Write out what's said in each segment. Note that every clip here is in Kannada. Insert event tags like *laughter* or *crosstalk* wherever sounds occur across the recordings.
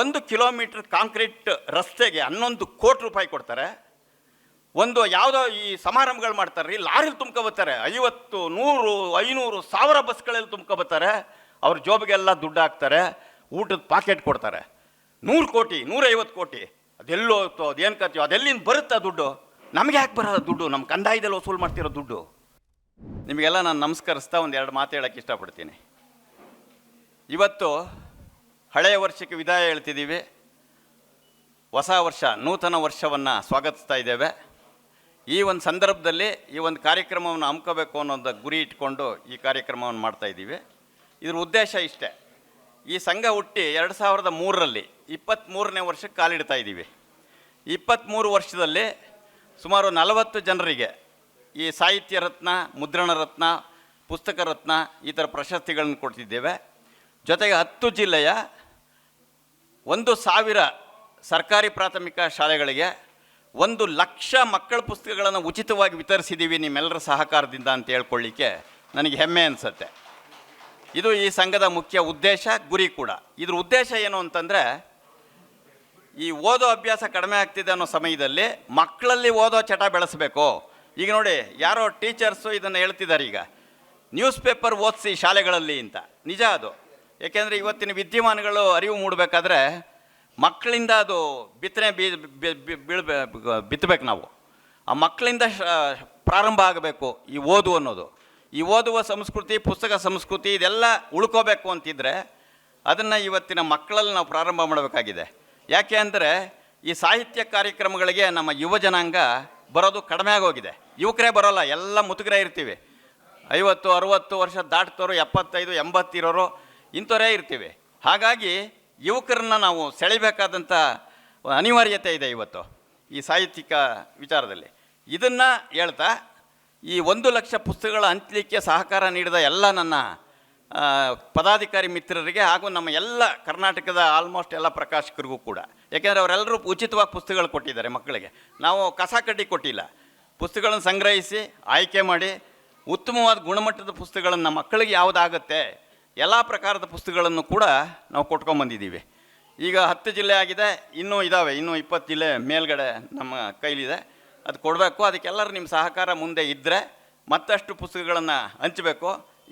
ಒಂದು ಕಿಲೋಮೀಟರ್ ಕಾಂಕ್ರೀಟ್ ರಸ್ತೆಗೆ ಹನ್ನೊಂದು ಕೋಟಿ ರೂಪಾಯಿ ಕೊಡ್ತಾರೆ. ಒಂದು ಯಾವುದೋ ಈ ಸಮಾರಂಭಗಳು ಮಾಡ್ತಾರೆ ರೀ, ಲಾರಿಲಿ ತುಂಬ್ಕೊಬತ್ತಾರೆ ಐವತ್ತು, ನೂರು, ಐನೂರು ಸಾವಿರ ಬಸ್ಗಳಲ್ಲಿ ತುಂಬ್ಕೊಬತ್ತಾರೆ ಅವ್ರ ಜೋಬಿಗೆಲ್ಲ ದುಡ್ಡು ಹಾಕ್ತಾರೆ, ಊಟದ ಪಾಕೆಟ್ ಕೊಡ್ತಾರೆ. ನೂರು ಕೋಟಿ, ನೂರೈವತ್ತು ಕೋಟಿ. ಅದೆಲ್ಲೋ ಹೋಗ್ತೋ ಅದೇನು ಕತ್ತೀವೋ ಅದೆಲ್ಲಿಂದ ಬರುತ್ತಾ ದುಡ್ಡು? ನಮಗೆ ಯಾಕೆ ಬರೋದು ದುಡ್ಡು? ನಮ್ಮ ಕಂದಾಯದಲ್ಲಿ ವಸೂಲು ಮಾಡ್ತಿರೋ ದುಡ್ಡು. ನಿಮಗೆಲ್ಲ ನಾನು ನಮಸ್ಕರಿಸ್ತಾ ಒಂದು ಎರಡು ಮಾತು ಹೇಳೋಕ್ಕೆ ಇಷ್ಟಪಡ್ತೀನಿ. ಇವತ್ತು ಹಳೆಯ ವರ್ಷಕ್ಕೆ ವಿದಾಯ ಹೇಳ್ತಿದ್ದೀವಿ. ಹೊಸ ವರ್ಷ, ನೂತನ ವರ್ಷವನ್ನು ಸ್ವಾಗತಿಸ್ತಾ ಇದ್ದೇವೆ. ಈ ಒಂದು ಸಂದರ್ಭದಲ್ಲಿ ಈ ಒಂದು ಕಾರ್ಯಕ್ರಮವನ್ನು ಹಮ್ಕೋಬೇಕು ಅನ್ನೋದು ಗುರಿ ಇಟ್ಕೊಂಡು ಈ ಕಾರ್ಯಕ್ರಮವನ್ನು ಮಾಡ್ತಾ ಇದ್ದೀವಿ. ಇದ್ರ ಉದ್ದೇಶ ಇಷ್ಟೇ. ಈ ಸಂಘ ಹುಟ್ಟಿ ಎರಡು ಸಾವಿರದ ಮೂರರಲ್ಲಿ ಇಪ್ಪತ್ತ್ಮೂರನೇ ವರ್ಷಕ್ಕೆ ಕಾಲಿಡ್ತಾ ಇದ್ದೀವಿ. ಇಪ್ಪತ್ತ್ಮೂರು ವರ್ಷದಲ್ಲಿ ಸುಮಾರು ನಲವತ್ತು ಜನರಿಗೆ ಈ ಸಾಹಿತ್ಯ ರತ್ನ, ಮುದ್ರಣ ರತ್ನ, ಪುಸ್ತಕ ರತ್ನ ಈ ಥರ ಪ್ರಶಸ್ತಿಗಳನ್ನು ಕೊಡ್ತಿದ್ದೇವೆ. ಜೊತೆಗೆ ಹತ್ತು ಜಿಲ್ಲೆಯ ಒಂದು ಸಾವಿರ ಸರ್ಕಾರಿ ಪ್ರಾಥಮಿಕ ಶಾಲೆಗಳಿಗೆ ಒಂದು ಲಕ್ಷ ಮಕ್ಕಳ ಪುಸ್ತಕಗಳನ್ನು ಉಚಿತವಾಗಿ ವಿತರಿಸಿದ್ದೀವಿ ನಿಮ್ಮೆಲ್ಲರ ಸಹಕಾರದಿಂದ ಅಂತ ಹೇಳ್ಕೊಳ್ಳಿಕ್ಕೆ ನನಗೆ ಹೆಮ್ಮೆ ಅನಿಸುತ್ತೆ. ಇದು ಈ ಸಂಘದ ಮುಖ್ಯ ಉದ್ದೇಶ, ಗುರಿ ಕೂಡ. ಇದ್ರ ಉದ್ದೇಶ ಏನು ಅಂತಂದರೆ, ಈ ಓದೋ ಅಭ್ಯಾಸ ಕಡಿಮೆ ಆಗ್ತಿದೆ ಅನ್ನೋ ಸಮಯದಲ್ಲಿ ಮಕ್ಕಳಲ್ಲಿ ಓದೋ ಚಟ ಬೆಳೆಸಬೇಕು. ಈಗ ನೋಡಿ, ಯಾರೋ ಟೀಚರ್ಸು ಇದನ್ನು ಹೇಳ್ತಿದ್ದಾರೆ ಈಗ ನ್ಯೂಸ್ ಪೇಪರ್ ಓದಿಸಿ ಶಾಲೆಗಳಲ್ಲಿ ಅಂತ. ನಿಜ ಅದು. ಏಕೆಂದರೆ ಇವತ್ತಿನ ವಿದ್ಯಮಾನಗಳು ಅರಿವು ಮೂಡಬೇಕಾದ್ರೆ ಮಕ್ಕಳಿಂದ ಅದು ಬಿತ್ತನೆ ಬೀ ಬೀಳ್ಬೇ, ಬಿತ್ತಬೇಕು ನಾವು. ಆ ಮಕ್ಕಳಿಂದ ಪ್ರಾರಂಭ ಆಗಬೇಕು ಈ ಓದು ಅನ್ನೋದು. ಈ ಓದುವ ಸಂಸ್ಕೃತಿ, ಪುಸ್ತಕ ಸಂಸ್ಕೃತಿ ಇದೆಲ್ಲ ಉಳ್ಕೋಬೇಕು ಅಂತಿದ್ರೆ ಅದನ್ನು ಇವತ್ತಿನ ಮಕ್ಕಳಲ್ಲಿ ನಾವು ಪ್ರಾರಂಭ ಮಾಡಬೇಕಾಗಿದೆ. ಯಾಕೆ ಅಂದರೆ ಈ ಸಾಹಿತ್ಯ ಕಾರ್ಯಕ್ರಮಗಳಿಗೆ ನಮ್ಮ ಯುವ ಜನಾಂಗ ಬರೋದು ಕಡಿಮೆ ಆಗೋಗಿದೆ. ಯುವಕರೇ ಬರೋಲ್ಲ, ಎಲ್ಲ ಮುತುಕರೇ ಇರ್ತೀವಿ. ಐವತ್ತು, ಅರುವತ್ತು ವರ್ಷ ದಾಟ್ತೋರು ಎಪ್ಪತ್ತೈದು ಎಂಬತ್ತಿರೋರು ಇಂಥವರೇ ಇರ್ತೀವಿ. ಹಾಗಾಗಿ ಯುವಕರನ್ನು ನಾವು ಸೆಳೆಯಬೇಕಾದಂಥ ಅನಿವಾರ್ಯತೆ ಇದೆ ಇವತ್ತು ಈ ಸಾಹಿತ್ಯಿಕ ವಿಚಾರದಲ್ಲಿ. ಇದನ್ನು ಹೇಳ್ತಾ, ಈ ಒಂದು ಲಕ್ಷ ಪುಸ್ತಕಗಳ ಹಂಚಲಿಕ್ಕೆ ಸಹಕಾರ ನೀಡಿದ ಎಲ್ಲ ನನ್ನ ಪದಾಧಿಕಾರಿ ಮಿತ್ರರಿಗೆ ಹಾಗೂ ನಮ್ಮ ಎಲ್ಲ ಕರ್ನಾಟಕದ ಆಲ್ಮೋಸ್ಟ್ ಎಲ್ಲ ಪ್ರಕಾಶಕರಿಗೂ ಕೂಡ. ಯಾಕೆಂದರೆ ಅವರೆಲ್ಲರೂ ಉಚಿತವಾಗಿ ಪುಸ್ತಕಗಳು ಕೊಟ್ಟಿದ್ದಾರೆ ಮಕ್ಕಳಿಗೆ. ನಾವು ಕಸ ಕಡ್ಡಿ ಕೊಟ್ಟಿಲ್ಲ. ಪುಸ್ತಕಗಳನ್ನು ಸಂಗ್ರಹಿಸಿ, ಆಯ್ಕೆ ಮಾಡಿ, ಉತ್ತಮವಾದ ಗುಣಮಟ್ಟದ ಪುಸ್ತಕಗಳನ್ನು ಮಕ್ಕಳಿಗೆ ಯಾವುದಾಗುತ್ತೆ? ಎಲ್ಲ ಪ್ರಕಾರದ ಪುಸ್ತಕಗಳನ್ನು ಕೂಡ ನಾವು ಕೊಟ್ಕೊಂಬಂದಿದ್ದೀವಿ ಈಗ ಹತ್ತು ಜಿಲ್ಲೆ ಆಗಿದೆ, ಇನ್ನೂ ಇದ್ದಾವೆ ಇನ್ನೂ ಇಪ್ಪತ್ತು ಜಿಲ್ಲೆ ಮೇಲ್ಗಡೆ ನಮ್ಮ ಕೈಲಿದೆ. ಅದು ಕೊಡಬೇಕು, ಅದಕ್ಕೆಲ್ಲರೂ ನಿಮ್ಮ ಸಹಕಾರ ಮುಂದೆ ಇದ್ದರೆ ಮತ್ತಷ್ಟು ಪುಸ್ತಕಗಳನ್ನು ಹಂಚಬೇಕು.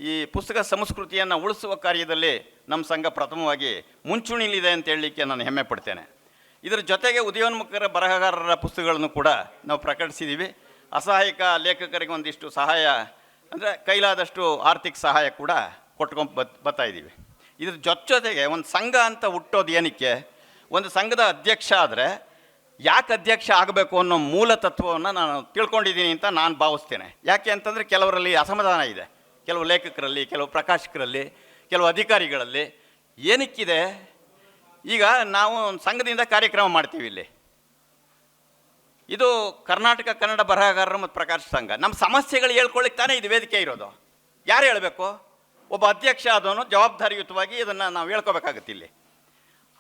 ಈ ಪುಸ್ತಕ ಸಂಸ್ಕೃತಿಯನ್ನು ಉಳಿಸುವ ಕಾರ್ಯದಲ್ಲಿ ನಮ್ಮ ಸಂಘ ಪ್ರಥಮವಾಗಿ ಮುಂಚೂಣಿಲಿದೆ ಅಂತ ಹೇಳಲಿಕ್ಕೆ ನಾನು ಹೆಮ್ಮೆ ಪಡ್ತೇನೆ. ಇದರ ಜೊತೆಗೆ ಉದಯೋನ್ಮುಖರ ಬರಹಗಾರರ ಪುಸ್ತಕಗಳನ್ನು ಕೂಡ ನಾವು ಪ್ರಕಟಿಸಿದ್ದೀವಿ. ಅಸಹಾಯಕ ಲೇಖಕರಿಗೆ ಒಂದಿಷ್ಟು ಸಹಾಯ, ಅಂದರೆ ಕೈಲಾದಷ್ಟು ಆರ್ಥಿಕ ಸಹಾಯ ಕೂಡ ಕೊಟ್ಕೊಂಡು ಬತ್, ಬರ್ತಾ ಇದ್ದೀವಿ. ಇದ್ರ ಜೊತೆ ಜೊತೆಗೆ ಒಂದು ಸಂಘ ಅಂತ ಹುಟ್ಟೋದು ಏನಕ್ಕೆ? ಒಂದು ಸಂಘದ ಅಧ್ಯಕ್ಷ ಆದರೆ ಯಾಕೆ ಅಧ್ಯಕ್ಷ ಆಗಬೇಕು ಅನ್ನೋ ಮೂಲ ತತ್ವವನ್ನು ನಾನು ತಿಳ್ಕೊಂಡಿದ್ದೀನಿ ಅಂತ ನಾನು ಭಾವಿಸ್ತೇನೆ. ಯಾಕೆ ಅಂತಂದರೆ ಕೆಲವರಲ್ಲಿ ಅಸಮಾಧಾನ ಇದೆ. ಕೆಲವು ಲೇಖಕರಲ್ಲಿ, ಕೆಲವು ಪ್ರಕಾಶಕರಲ್ಲಿ, ಕೆಲವು ಅಧಿಕಾರಿಗಳಲ್ಲಿ. ಏನಕ್ಕಿದೆ? ಈಗ ನಾವು ಸಂಘದಿಂದ ಕಾರ್ಯಕ್ರಮ ಮಾಡ್ತೀವಿ ಇಲ್ಲಿ. ಇದು ಕರ್ನಾಟಕ, ಕನ್ನಡ ಬರಹಗಾರರು ಮತ್ತು ಪ್ರಕಾಶ ಸಂಘ. ನಮ್ಮ ಸಮಸ್ಯೆಗಳು ಹೇಳ್ಕೊಳ್ಳಿಕ್ಕೆ ತಾನೇ ಇದು ವೇದಿಕೆ ಇರೋದು. ಯಾರು ಹೇಳಬೇಕು? ಒಬ್ಬ ಅಧ್ಯಕ್ಷ ಆದವನು ಜವಾಬ್ದಾರಿಯುತವಾಗಿ ಇದನ್ನು ನಾವು ಹೇಳ್ಕೋಬೇಕಾಗತ್ತೆ ಇಲ್ಲಿ.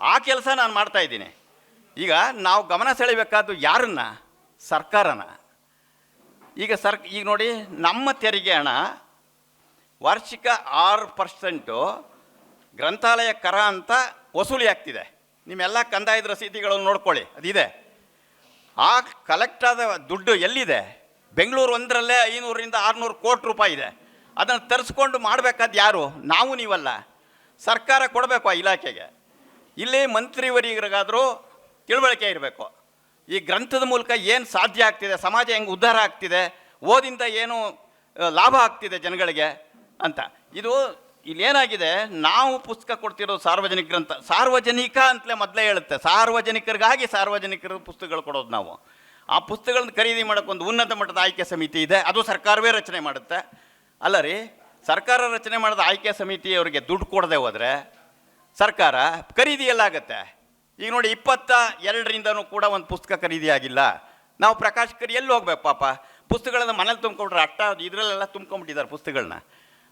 ಆ ಕೆಲಸ ನಾನು ಮಾಡ್ತಾ ಇದ್ದೀನಿ. ಈಗ ನಾವು ಗಮನ ಸೆಳಿಬೇಕಾದ್ದು ಯಾರನ್ನ? ಸರ್ಕಾರನ. ಈಗ ಸರ್, ಈಗ ನೋಡಿ, ನಮ್ಮ ತೆರಿಗೆ ಹಣ ವಾರ್ಷಿಕ ಆರು ಪರ್ಸೆಂಟು ಗ್ರಂಥಾಲಯ ಕರ ಅಂತ ವಸೂಲಿ ಆಗ್ತಿದೆ. ನಿಮ್ಮೆಲ್ಲ ಕಂದಾಯದ ರಸೀದಿಗಳನ್ನು ನೋಡ್ಕೊಳ್ಳಿ, ಅದಿದೆ. ಆ ಕಲೆಕ್ಟ್ ಆದ ದುಡ್ಡು ಎಲ್ಲಿದೆ? ಬೆಂಗಳೂರು ಒಂದರಲ್ಲೇ ಐನೂರರಿಂದ ಆರುನೂರು ಕೋಟಿ ರೂಪಾಯಿ ಇದೆ. ಅದನ್ನು ತರಿಸ್ಕೊಂಡು ಮಾಡಬೇಕಾದ ಯಾರು? ನಾವು ನೀವಲ್ಲ. ಸರ್ಕಾರ ಕೊಡಬೇಕು ಆ ಇಲಾಖೆಗೆ. ಇಲ್ಲಿ ಮಂತ್ರಿವರಿಗಾದರೂ ತಿಳುವಳಿಕೆ ಇರಬೇಕು. ಈ ಗ್ರಂಥದ ಮೂಲಕ ಏನು ಸಾಧ್ಯ ಆಗ್ತಿದೆ, ಸಮಾಜ ಹೆಂಗೆ ಉದ್ಧಾರ ಆಗ್ತಿದೆ, ಓದಿಂದ ಏನು ಲಾಭ ಆಗ್ತಿದೆ ಜನಗಳಿಗೆ ಅಂತ. ಇದು ಇಲ್ಲೇನಾಗಿದೆ, ನಾವು ಪುಸ್ತಕ ಕೊಡ್ತಿರೋದು ಸಾರ್ವಜನಿಕ ಗ್ರಂಥ ಸಾರ್ವಜನಿಕ ಅಂತಲೇ ಮೊದಲೇ ಹೇಳುತ್ತೆ. ಸಾರ್ವಜನಿಕರಿಗಾಗಿ ಸಾರ್ವಜನಿಕರ ಪುಸ್ತಕಗಳು ಕೊಡೋದು ನಾವು. ಆ ಪುಸ್ತಕಗಳನ್ನ ಖರೀದಿ ಮಾಡೋಕ್ಕೊಂದು ಉನ್ನತ ಮಟ್ಟದ ಆಯ್ಕೆ ಸಮಿತಿ ಇದೆ. ಅದು ಸರ್ಕಾರವೇ ರಚನೆ ಮಾಡುತ್ತೆ. ಅಲ್ಲ ರೀ, ಸರ್ಕಾರ ರಚನೆ ಮಾಡಿದ ಆಯ್ಕೆ ಸಮಿತಿಯವರಿಗೆ ದುಡ್ಡು ಕೊಡದೆ ಹೋದರೆ ಸರ್ಕಾರ ಖರೀದಿ ಎಲ್ಲಾಗತ್ತೆ ಈಗ ನೋಡಿ ಇಪ್ಪತ್ತ ಎರಡರಿಂದನೂ ಕೂಡ ಒಂದು ಪುಸ್ತಕ ಖರೀದಿ ಆಗಿಲ್ಲ. ನಾವು ಪ್ರಕಾಶಕರು ಎಲ್ಲಿ ಹೋಗ್ಬೇಕು ಪಾಪ? ಪುಸ್ತಕಗಳನ್ನು ಮನೇಲಿ ತುಂಬ್ಕೊಂಡ್ರೆ ಅಟ್ಟ ಇದರಲ್ಲೆಲ್ಲ ತುಂಬ್ಕೊಂಡ್ಬಿಟ್ಟಿದ್ದಾರೆ ಪುಸ್ತಕಗಳನ್ನ